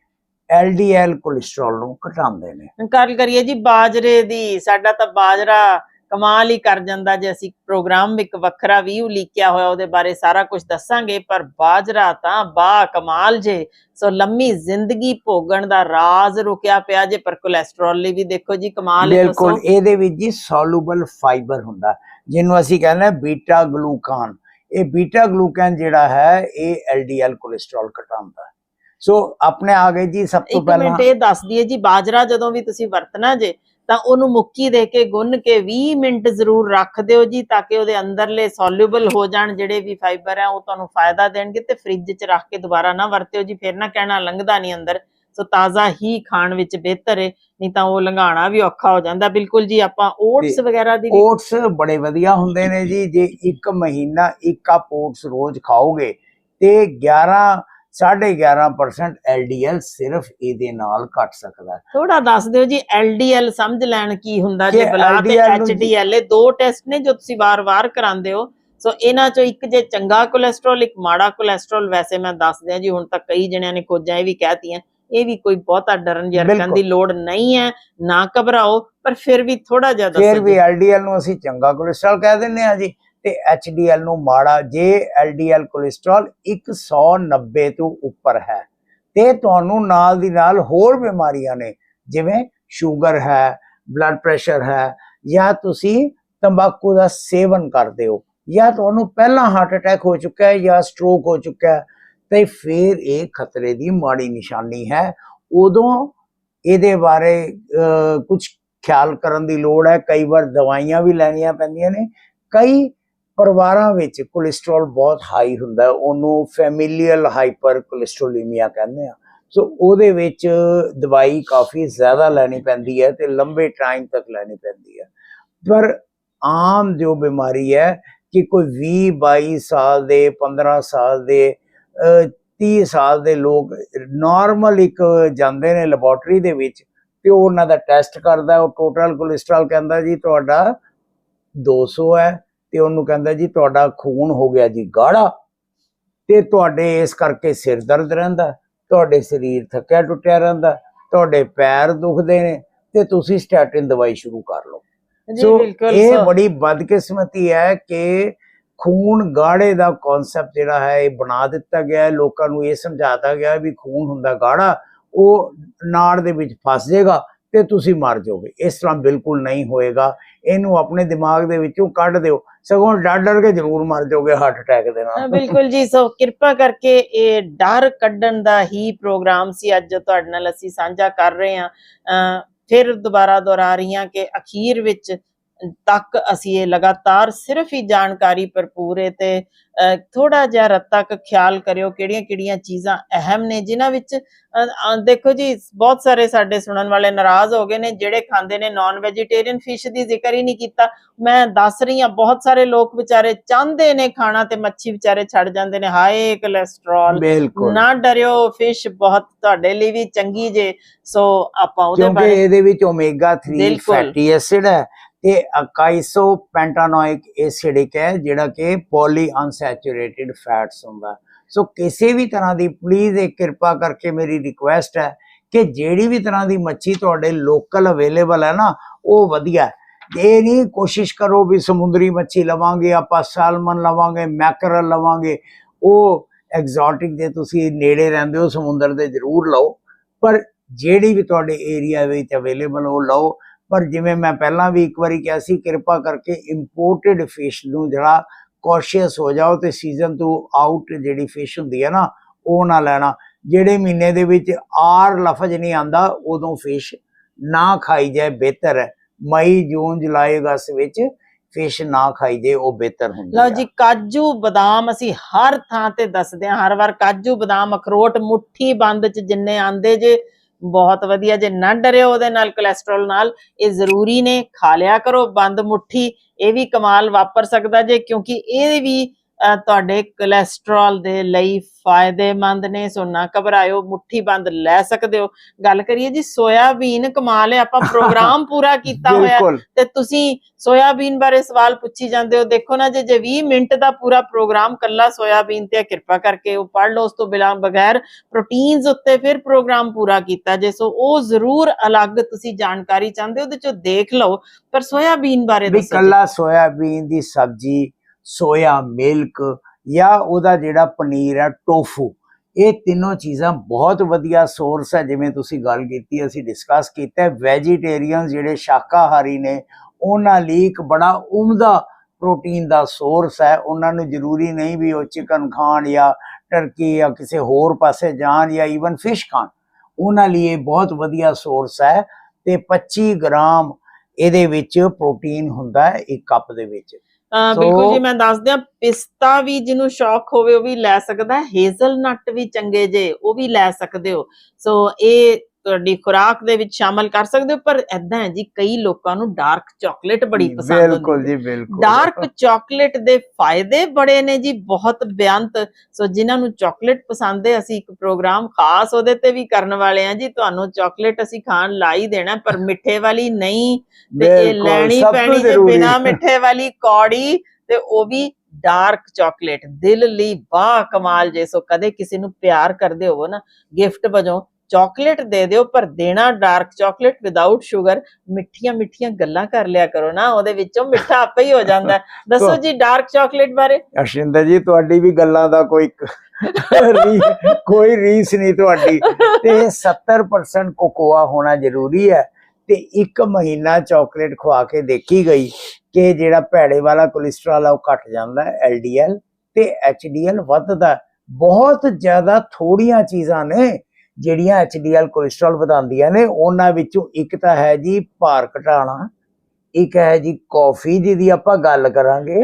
ਐਲਡੀਐਲ ਕੋਲੇਸਟ੍ਰੋਲ ਨੂੰ ਘਟਾਉਂਦੇ ਨੇ। ਗੱਲ ਕਰੀਏ ਜੀ ਬਾਜਰੇ ਦੀ ਸਾਡਾ ਤਾਂ ਬਾਜਰਾ ਕਮਾਲ ਹੀ ਕਰ ਜਾਂਦਾ ਜੇ ਅਸੀਂ ਪ੍ਰੋਗਰਾਮ ਇੱਕ ਵੱਖਰਾ ਵੀ ਉਲੀਕਿਆ ਹੋਇਆ ਉਹਦੇ ਬਾਰੇ ਸਾਰਾ ਕੁਝ ਦੱਸਾਂਗੇ ਪਰ ਬਾਜਰਾ ਤਾਂ ਬਾ ਕਮਾਲ ਜੇ। ਸੋ ਲੰਮੀ ਜ਼ਿੰਦਗੀ ਭੋਗਣ ਦਾ ਰਾਜ਼ ਰੁਕਿਆ ਪਿਆ ਜੇ ਪਰ ਕੋਲੇਸਟ੍ਰੋਲ ਲਈ ਵੀ ਦੇਖੋ ਜੀ ਕਮਾਲ ਹੈ ਬਿਲਕੁਲ ਇਹਦੇ ਵਿੱਚ ਜੀ ਸੋਲੂਬਲ ਫਾਈਬਰ ਹੁੰਦਾ। ਜਿਹਨੂੰ ਅਸੀਂ ਕਹਿੰਦੇ ਬੀਟਾ ਗਲੂਕਾਨ। ਇਹ ਬੀਟਾ ਗਲੂਕਾਨ ਜਿਹੜਾ ਹੈ ਇਹ ਐਲਡੀਐਲ ਕੋਲੇਸਟ੍ਰੋਲ ਘਟਾਉਂਦਾ। ਸੋ ਆਪਣੇ ਆ ਗਏ ਜੀ ਸਭ ਤੋਂ ਇੱਕ ਪਹਿਲਾਂ ਮਿੰਟ ਇਹ ਦੱਸ ਦਈਏ ਜੀ ਬਾਜਰਾ ਜਦੋਂ ਵੀ ਤੁਸੀਂ ਵਰਤਣਾ ਜੇ ਤਾਂ ਉਹਨੂੰ ਮੁੱਕੀ ਦੇ ਕੇ ਗੁੰਨ ਕੇ 20 ਮਿੰਟ ਜ਼ਰੂਰ ਰੱਖ ਦਿਓ ਜੀ ਤਾਂ ਕਿ ਉਹਦੇ ਅੰਦਰਲੇ ਸੋਲਿਊਬਲ ਹੋ ਜਾਣ ਜਿਹੜੇ ਵੀ ਫਾਈਬਰ ਆ ਉਹ ਤੁਹਾਨੂੰ ਫਾਇਦਾ ਦੇਣਗੇ ਤੇ ਫ੍ਰਿਜ 'ਚ ਰੱਖ ਕੇ ਦੁਬਾਰਾ ਨਾ ਵਰਤਿਓ ਜੀ ਫਿਰ ਨਾ ਕਹਿਣਾ ਲੰਘਦਾ ਨਹੀਂ ਅੰਦਰ। ਸੋ ਤਾਜ਼ਾ ਹੀ ਖਾਣ ਵਿੱਚ ਬਿਹਤਰ ਹੈ ਨਹੀਂ ਤਾਂ ਉਹ ਲੰਘਾਣਾ ਵੀ ਔਖਾ ਹੋ ਜਾਂਦਾ। ਬਿਲਕੁਲ ਜੀ ਆਪਾਂ ਓਟਸ ਵਗੈਰਾ ਦੀ ਓਟਸ ਬੜੇ ਵਧੀਆ ਹੁੰਦੇ ਨੇ ਜੀ ਜੇ ਇੱਕ ਮਹੀਨਾ ਇੱਕ ਕੱਪ ਓਟਸ ਰੋਜ਼ ਖਾਓਗੇ ਤੇ 11 11.5% LDL ਸਿਰਫ ਇਹਦੇ ਨਾਲ ਘਟ ਸਕਦਾ ਥੋੜਾ ਦੱਸ ਦਿਓ ਜੀ LDL ਸਮਝ ਲੈਣ ਕੀ ਹੁੰਦਾ ਜੇ ਬਲਾ ਤੇ HDL ਇਹ ਦੋ ਟੈਸਟ ਨੇ ਜੋ ਤੁਸੀਂ ਵਾਰ-ਵਾਰ ਕਰਾਉਂਦੇ ਹੋ ਸੋ ਇਹਨਾਂ ਚੋਂ ਇੱਕ ਜੇ ਚੰਗਾ ਕੋਲੇਸਟ੍ਰੋਲ ਇੱਕ ਮਾੜਾ ਕੋਲੇਸਟ੍ਰੋਲ ਵੈਸੇ ਮੈਂ ਦੱਸ ਦਿਆਂ ਜੀ ਹੁਣ ਤੱਕ ਕਈ ਜਣਿਆਂ ਨੇ ਖੋਜਾਂ ਇਹ ਵੀ ਕਹਿਤੀਆਂ ਇਹ ਵੀ ਕੋਈ ਬਹੁਤਾ ਡਰਨ ਜਾਂ ਬਿਲਕੁਲ। ਦੀ ਲੋੜ ਨਹੀਂ ਹੈ ਨਾ ਘਬਰਾਓ ਪਰ ਫਿਰ ਵੀ ਥੋੜਾ ਜਿਹਾ ਫਿਰ ਵੀ। LDL ਨੂੰ ਅਸੀਂ ਚੰਗਾ ਕੋਲੇਸਟ੍ਰੋਲ ਕਹਿ ਦਿੰਦੇ ਆ ਜੀ ਤੇ HDL ਨੂੰ ਮਾੜਾ, ਜੇ LDL ਕੋਲੇਸਟ੍ਰੋਲ 190 ਤੋਂ ਉੱਪਰ ਹੈ। ਤੇ ਤੁਹਾਨੂੰ ਨਾਲ ਦੀ ਨਾਲ ਹੋਰ ਬਿਮਾਰੀਆਂ ਨੇ, ਜਿਵੇਂ ਸ਼ੂਗਰ ਹੈ, ਬਲੱਡ ਪ੍ਰੈਸ਼ਰ ਹੈ, ਜਾਂ ਤੁਸੀਂ ਤੰਬਾਕੂ ਦਾ ਸੇਵਨ ਕਰਦੇ ਹੋ, ਜਾਂ ਤੁਹਾਨੂੰ ਪਹਿਲਾਂ ਹਾਰਟ ਅਟੈਕ ਹੋ ਚੁੱਕਾ ਹੈ ਜਾਂ ਸਟ੍ਰੋਕ ਹੋ ਚੁੱਕਾ ਹੈ, ਤੇ ਫਿਰ ਇਹ ਖਤਰੇ ਦੀ ਮਾੜੀ ਨਿਸ਼ਾਨੀ ਹੈ। ਉਦੋਂ ਇਹਦੇ ਬਾਰੇ ਕੁਝ ਖਿਆਲ ਕਰਨ ਦੀ ਲੋੜ ਹੈ। ਕਈ ਵਾਰ ਦਵਾਈਆਂ ਵੀ ਲੈਣੀਆਂ ਪੈਂਦੀਆਂ ਨੇ। ਕਈ ਪਰਿਵਾਰਾਂ ਵਿੱਚ ਕੋਲੇਸਟ੍ਰੋਲ ਬਹੁਤ ਹਾਈ ਹੁੰਦਾ ਉਹਨੂੰ ਫੈਮਿਲੀਅਲ ਹਾਈਪਰ ਕੋਲੇਸਟ੍ਰੋਲੀਮੀਆ ਕਹਿੰਦੇ ਆ। ਸੋ ਉਹਦੇ ਵਿੱਚ ਦਵਾਈ ਕਾਫੀ ਜ਼ਿਆਦਾ ਲੈਣੀ ਪੈਂਦੀ ਹੈ ਤੇ ਲੰਬੇ ਟਾਈਮ ਤੱਕ ਲੈਣੀ ਪੈਂਦੀ ਹੈ। ਪਰ ਆਮ ਜੋ ਬਿਮਾਰੀ ਹੈ ਕਿ ਕੋਈ 20 22 ਸਾਲ ਦੇ 15 ਸਾਲ ਦੇ ਅਹ, 30 ਸਾਲ ਦੇ ਲੋਕ ਨਾਰਮਲ ਇੱਕ ਜਾਂਦੇ ਨੇ ਲੈਬੋਰਟਰੀ ਦੇ ਵਿੱਚ ਤੇ ਉਹ ਉਹਨਾਂ ਦਾ ਟੈਸਟ ਕਰਦਾ ਉਹ ਟੋਟਲ ਕੋਲੇਸਟ੍ਰੋਲ ਕਹਿੰਦਾ ਜੀ ਤੁਹਾਡਾ 200 ਹੈ। ਤੇ ਉਹਨੂੰ ਕਹਿੰਦਾ ਜੀ ਤੁਹਾਡਾ ਖੂਨ ਹੋ ਗਿਆ ਜੀ ਗਾੜਾ ਤੇ ਤੁਹਾਡੇ ਇਸ ਕਰਕੇ ਸਿਰ ਦਰਦ ਰਹਿੰਦਾ ਤੁਹਾਡੇ ਸਰੀਰ ਥੱਕਿਆ ਟੁੱਟਿਆ ਰਹਿੰਦਾ ਤੁਹਾਡੇ ਪੈਰ ਦੁਖਦੇ ਨੇ ਤੇ ਤੁਸੀਂ ਸਟੈਟਿਨ ਦਵਾਈ ਸ਼ੁਰੂ ਕਰ ਲਓ। ਜੀ ਸੋ ਇਹ ਬੜੀ ਬਦਕਿਸਮਤੀ ਹੈ ਕਿ ਖੂਨ ਗਾੜੇ ਦਾ ਕਨਸੈਪਟ ਜਿਹੜਾ ਹੈ ਇਹ ਬਣਾ ਦਿੱਤਾ ਗਿਆ ਹੈ ਲੋਕਾਂ ਨੂੰ ਇਹ ਸਮਝਾਤਾ ਗਿਆ ਵੀ ਖੂਨ ਹੁੰਦਾ ਗਾੜਾ ਉਹ ਨਾੜ ਦੇ ਵਿੱਚ ਫਸ ਜਾਏਗਾ ਤੇ ਤੁਸੀਂ ਮਰ ਜਾਓਗੇ। ਇਸ ਤਰ੍ਹਾਂ ਬਿਲਕੁਲ ਨਹੀਂ ਹੋਏਗਾ। ਇਹਨੂੰ ਆਪਣੇ ਦਿਮਾਗ ਦੇ ਵਿੱਚੋਂ ਕੱਢ ਦਿਓ। ਸਗੋਂ ਡਰ ਡਰ ਕੇ ਜ਼ਰੂਰ ਮਰ ਜਾਓਗੇ ਹਾਰਟ ਅਟੈਕ ਦੇ ਨਾਲ। ਬਿਲਕੁਲ ਜੀ, ਸੋ ਕਿਰਪਾ ਕਰਕੇ ਇਹ ਡਰ ਕੱਢਣ ਦਾ ਹੀ ਪ੍ਰੋਗਰਾਮ ਸੀ। ਅੱਜ ਤੁਹਾਡੇ ਨਾਲ ਅਸੀਂ ਸਾਂਝਾ ਕਰ ਰਹੇ ਹਾਂ। ਅਹ, ਫਿਰ ਦੁਬਾਰਾ ਦੁਹਰਾ ਰਹੀ ਹਾਂ ਕਿ ਅਖੀਰ ਵਿੱਚ ਤੱਕ ਅਸੀਂ ਇਹ ਲਗਾਤਾਰ ਸਿਰਫ ਹੀ ਜਾਣਕਾਰੀ ਭਰਪੂਰ ਹੈ ਤੇ ਥੋੜਾ ਜਿਹਾ ਰੱਤ ਤੱਕ ਖਿਆਲ ਕਰਿਓ ਕਿਹੜੀਆਂ ਕਿਹੜੀਆਂ ਚੀਜ਼ਾਂ ਅਹਿਮ ਨੇ ਜਿਨ੍ਹਾਂ ਵਿੱਚ ਦੇਖੋ ਜੀ ਬਹੁਤ ਸਾਰੇ ਸਾਡੇ ਸੁਣਨ ਵਾਲੇ ਨਾਰਾਜ਼ ਹੋ ਗਏ ਨੇ ਜਿਹੜੇ ਖਾਂਦੇ ਨੇ ਨਾਨ ਵੈਜੀਟੇਰੀਅਨ ਫਿਸ਼ ਦੀ ਜ਼ਿਕਰ ਹੀ ਨਹੀਂ ਕੀਤਾ। ਮੈਂ ਦੱਸ ਰਹੀ ਹਾਂ ਬਹੁਤ ਸਾਰੇ ਲੋਕ ਵਿਚਾਰੇ ਚਾਹੁੰਦੇ ਨੇ ਖਾਣਾ ਤੇ ਮੱਛੀ ਵਿਚਾਰੇ ਛੱਡ ਜਾਂਦੇ ਨੇ। ਹਾਏ ਕੋਲੇਸਟ੍ਰੋਲ ਨਾ ਡਰਿਓ ਫਿਸ਼ ਬਹੁਤ ਤੁਹਾਡੇ ਲਈ ਵੀ ਚੰਗੀ ਜੇ। ਸੋ ਆਪਾਂ ਉਹਦੇ ਕਿਉਂਕਿ ਬਾਰੇ ਇਹਦੇ ਵਿੱਚ ਓਮੇਗਾ 3 ਬਿਲਕੁਲ। ਫੈਟੀ ਐਸਿਡ ਹੈ। ਤੇ ਅਕਾਈਸੋ ਪੈਂਟਾਨੋਇਕ ਐਸਿਡਿਕ ਹੈ, ਜਿਹੜਾ ਕਿ ਪੋਲੀ ਅਨਸੈਚੂਰੇਟਿਡ ਫੈਟਸ ਹੁੰਦਾ ਸੋ ਕਿਸੇ ਵੀ ਤਰ੍ਹਾਂ ਦੀ ਪਲੀਜ਼ ਇਹ ਕਿਰਪਾ ਕਰਕੇ ਮੇਰੀ ਰਿਕੁਐਸਟ ਹੈ ਕਿ ਜਿਹੜੀ ਵੀ ਤਰ੍ਹਾਂ ਦੀ ਮੱਛੀ ਤੁਹਾਡੇ ਲੋਕਲ ਅਵੇਲੇਬਲ ਹੈ ਨਾ, ਉਹ ਵਧੀਆ ਇਹ ਨਹੀਂ ਕੋਸ਼ਿਸ਼ ਕਰੋ ਵੀ ਸਮੁੰਦਰੀ ਮੱਛੀ ਲਵਾਂਗੇ, ਆਪਾਂ ਸਾਲਮਨ ਲਵਾਂਗੇ ਮੈਕਰਲ ਲਵਾਂਗੇ। ਉਹ ਐਗਜ਼ੋਟਿਕ ਦੇ ਤੁਸੀਂ ਨੇੜੇ ਰਹਿੰਦੇ ਹੋ, ਸਮੁੰਦਰ ਦੇ ਜ਼ਰੂਰ ਲਓ। ਪਰ ਜਿਹੜੀ ਵੀ ਤੁਹਾਡੇ ਏਰੀਆ ਵਿੱਚ ਅਵੇਲੇਬਲ ਉਹ ਲਓ। ਪਰ ਜਿਵੇਂ ਮੈਂ ਪਹਿਲਾਂ ਵੀ ਇੱਕ ਵਾਰੀ ਕਿਹਾ ਸੀ, ਕਿਰਪਾ ਕਰਕੇ ਇੰਪੋਰਟਡ ਫਿਸ਼ ਨੂੰ ਜਿਹੜਾ ਕੌਸ਼ੀਅਸ ਹੋ ਜਾਓ ਤੇ ਸੀਜ਼ਨ ਤੋਂ ਆਊਟ ਜਿਹੜੀ ਫਿਸ਼ ਹੁੰਦੀ ਹੈ ਨਾ, ਉਹ ਨਾ ਲੈਣਾ। ਜਿਹੜੇ ਮਹੀਨੇ ਦੇ ਵਿੱਚ ਆਰ ਲਫ਼ਜ਼ ਨਹੀਂ ਆਂਦਾ ਉਦੋਂ ਫਿਸ਼ ਨਾ ਖਾਈ ਜਾਏ ਬਿਹਤਰ ਹੈ। ਮਈ, ਜੂਨ, ਜੁਲਾਈ, ਅਗਸਤ ਵਿੱਚ ਫਿਸ਼ ਨਾ ਖਾਈ ਜਾਏ, ਉਹ ਬਿਹਤਰ ਹੁੰਦੀ ਲਓ ਜੀ, ਕਾਜੂ ਬਦਾਮ ਅਸੀਂ ਹਰ ਥਾਂ ਤੇ ਦੱਸਦੇ ਹਾਂ, ਹਰ ਵਾਰ ਕਾਜੂ ਬਦਾਮ ਅਖਰੋਟ ਮੁੱਠੀ ਬੰਦ ਚ ਜਿੰਨੇ ਆਂਦੇ ਜੇ ਬਹੁਤ ਵਧੀਆ, ਜੇ ਨਾ ਡਰਿਓ ਉਹਦੇ ਨਾਲ ਕੋਲੇਸਟ੍ਰੋਲ ਨਾਲ, ਇਹ ਜ਼ਰੂਰੀ ਨੇ, ਖਾ ਲਿਆ ਕਰੋ, ਬੰਦ ਮੁੱਠੀ, ਇਹ ਵੀ ਕਮਾਲ ਵਾਪਰ ਸਕਦਾ ਜੇ, ਕਿਉਂਕਿ ਇਹ ਵੀ ਤੁਹਾਡੇ ਕੋਲੇਸਟ੍ਰੋਲ ਦੇ ਲਈ ਫਾਇਦੇਮੰਦ ਨੇ ਸੋ ਨਾ ਘਬਰਾਇਓ ਮੁੱਠੀ ਬੰਦ ਲੈ ਸਕਦੇ ਹੋ। ਗੱਲ ਕਰੀਏ ਜੀ ਸੋਇਆਬੀਨ ਕਮਾਲ ਹੈ ਆਪਾਂ ਪ੍ਰੋਗਰਾਮ ਪੂਰਾ ਕੀਤਾ ਹੋਇਆ। ਤੇ ਤੁਸੀਂ ਸੋਇਆਬੀਨ ਬਾਰੇ ਸਵਾਲ ਪੁੱਛੀ ਜਾਂਦੇ ਹੋ। ਦੇਖੋ ਨਾ ਜੇ ਜੇ 20 ਮਿੰਟ ਦਾ ਪੂਰਾ ਪ੍ਰੋਗਰਾਮ ਕੱਲਾ ਸੋਇਆਬੀਨ ਤੇ ਕਿਰਪਾ ਕਰਕੇ ਉਹ ਪੜ੍ਹ ਲਓ ਉਸ ਤੋਂ ਬਿਨਾਂ ਬਗੈਰ ਪ੍ਰੋਟੀਨਸ ਉੱਤੇ ਫਿਰ ਪ੍ਰੋਗਰਾਮ ਪੂਰਾ ਕੀਤਾ। ਜੇ ਸੋ ਉਹ ਜ਼ਰੂਰ ਅਲੱਗ ਤੁਸੀਂ ਜਾਣਕਾਰੀ ਚਾਹੁੰਦੇ ਹੋ ਉਹਦੇ ਚੋਂ ਦੇਖ ਲਓ। ਪਰ ਸੋਇਆਬੀਨ ਬਾਰੇ ਵੀ ਦੱਸੋ ਜੀ। ਕੱਲਾ ਸੋਇਆਬੀਨ ਦੀ ਸਬਜ਼ੀ ਸੋਇਆ, ਮਿਲਕ ਜਾਂ ਉਹਦਾ ਜਿਹੜਾ ਪਨੀਰ ਹੈ ਟੋਫੂ। ਇਹ ਤਿੰਨੋਂ ਚੀਜ਼ਾਂ ਬਹੁਤ ਵਧੀਆ ਸੋਰਸ ਹੈ ਜਿਵੇਂ ਤੁਸੀਂ ਗੱਲ ਕੀਤੀ, ਅਸੀਂ ਡਿਸਕਸ ਕੀਤਾ ਵੈਜੀਟੇਰੀਅਨ ਜਿਹੜੇ ਸ਼ਾਕਾਹਾਰੀ ਨੇ, ਉਹਨਾਂ ਲਈ ਇੱਕ ਬੜਾ ਉਮਦਾ ਪ੍ਰੋਟੀਨ ਦਾ ਸੋਰਸ ਹੈ। ਉਹਨਾਂ ਨੂੰ ਜ਼ਰੂਰੀ ਨਹੀਂ ਵੀ ਉਹ ਚਿਕਨ ਖਾਣ ਜਾਂ ਟਰਕੀ ਜਾਂ ਕਿਸੇ ਹੋਰ ਪਾਸੇ ਜਾਣ ਜਾਂ ਈਵਨ ਫਿਸ਼ ਖਾਣ। ਉਹਨਾਂ ਲਈ ਇਹ ਬਹੁਤ ਵਧੀਆ ਸੋਰਸ ਹੈ ਤੇ 25 ਗ੍ਰਾਮ ਇਹਦੇ ਵਿੱਚ ਪ੍ਰੋਟੀਨ ਹੁੰਦਾ ਹੈ ਇੱਕ ਕੱਪ ਦੇ ਵਿੱਚ। ਬਿਲਕੁਲ ਜੀ ਮੈਂ ਦੱਸ ਦਿਆਂ ਪਿਸਤਾ ਵੀ ਜਿਹਨੂੰ ਸ਼ੌਕ ਹੋਵੇ ਉਹ ਵੀ ਲੈ ਸਕਦਾ ਹੈ ਹੇਜ਼ਲਨਟ ਵੀ ਚੰਗੇ ਜੇ ਉਹ ਵੀ ਲੈ ਸਕਦੇ ਹੋ। ਸੋ ਇਹ ਤੁਹਾਡੀ ਖੁਰਾਕ ਦੇ ਵਿੱਚ ਸ਼ਾਮਲ ਕਰ ਸਕਦੇ ਹੋ ਪਰ ਐਦਾਂ ਹੈ ਜੀ ਕਈ ਲੋਕਾਂ ਨੂੰ ਡਾਰਕ ਚਾਕਲੇਟ ਬੜੀ ਪਸੰਦ ਬਿਲਕੁਲ ਹੁੰਦੀ ਜੀ ਬਿਲਕੁਲ। ਡਾਰਕ ਚਾਕਲੇਟ ਦੇ ਫਾਇਦੇ ਬੜੇ ਨੇ ਜੀ ਬਹੁਤ ਬਿਆੰਤ। ਸੋ ਜਿਨ੍ਹਾਂ ਨੂੰ ਚਾਕਲੇਟ ਪਸੰਦ ਹੈ ਅਸੀਂ ਇੱਕ ਪ੍ਰੋਗਰਾਮ ਖਾਸ ਉਹਦੇ ਤੇ ਵੀ ਕਰਨ ਵਾਲੇ ਆ ਜੀ ਤੁਹਾਨੂੰ ਚਾਕਲੇਟ ਅਸੀਂ ਖਾਣ ਲਾ ਹੀ ਦੇਣਾ ਪਰ ਮਿੱਠੇ ਵਾਲੀ ਨਹੀਂ ਤੇ ਇਹ ਬਿਲਕੁਲ, ਲੈਣੀ ਪੈਣੀ ਜੇ। ਬਿਨਾ ਮਿੱਠੇ ਵਾਲੀ ਕੌੜੀ ਤੇ ਉਹ ਵੀ ਡਾਰਕ ਚਾਕਲੇਟ ਦਿਲ ਲਈ ਬਾ ਕਮਾਲ ਜੇ ਸੋ ਕਦੇ ਕਿਸੇ ਨੂੰ ਪਿਆਰ ਕਰਦੇ ਹੋਵੋ ਨਾ ਗਿਫਟ ਵਜੋਂ ਚਾਕਲੇਟ ਦੇ ਦਿਓ, ਪਰ ਦੇਣਾ ਡਾਰਕ ਚਾਕਲੇਟ ਵਿਦਆਊਟ ਸ਼ੂਗਰ ਮਿੱਠੀਆਂ ਮਿੱਠੀਆਂ ਗੱਲਾਂ ਕਰ ਲਿਆ ਕਰੋ ਨਾ, ਉਹਦੇ ਵਿੱਚੋਂ ਮਿੱਠਾ ਆਪੇ ਹੀ ਹੋ ਜਾਂਦਾ। ਦੱਸੋ ਜੀ ਡਾਰਕ ਚਾਕਲੇਟ ਬਾਰੇ? ਅਰਸ਼ਿੰਦਰ ਜੀ, ਤੁਹਾਡੀ ਵੀ ਗੱਲਾਂ ਦਾ ਕੋਈ ਕੋਈ ਰੀਸ ਨਹੀਂ ਤੁਹਾਡੀ। ਤੇ 70% ਕੋਕੋਆ ਹੋਣਾ ਜ਼ਰੂਰੀ ਹੈ। ਤੇ ਇੱਕ ਮਹੀਨਾ ਚਾਕਲੇਟ ਖਵਾ ਕੇ ਦੇਖੀ ਗਈ ਕਿ ਜਿਹੜਾ ਭੈੜੇ ਵਾਲਾ ਕੋਲੇਸਟ੍ਰੋਲ ਆ, ਉਹ ਘਟ ਜਾਂਦਾ ਹੈ ਐਲਡੀਐਲ ਤੇ ਐਚਡੀਐਲ ਵੱਧਦਾ ਬਹੁਤ ਜ਼ਿਆਦਾ ਥੋੜੀਆਂ ਚੀਜ਼ਾਂ ਨੇ ਜਿਹੜੀਆਂ ਐਚਡੀਐਲ ਕੋਲੇਸਟ੍ਰੋਲ ਵਧਾਉਂਦੀਆਂ ਨੇ ਉਹਨਾਂ ਵਿੱਚੋਂ ਇੱਕ ਤਾਂ ਹੈ ਜੀ ਭਾਰ ਘਟਾਉਣਾ ਇੱਕ ਹੈ ਜੀ ਕਾਫੀ ਜਿਹਦੀ ਆਪਾਂ ਗੱਲ ਕਰਾਂਗੇ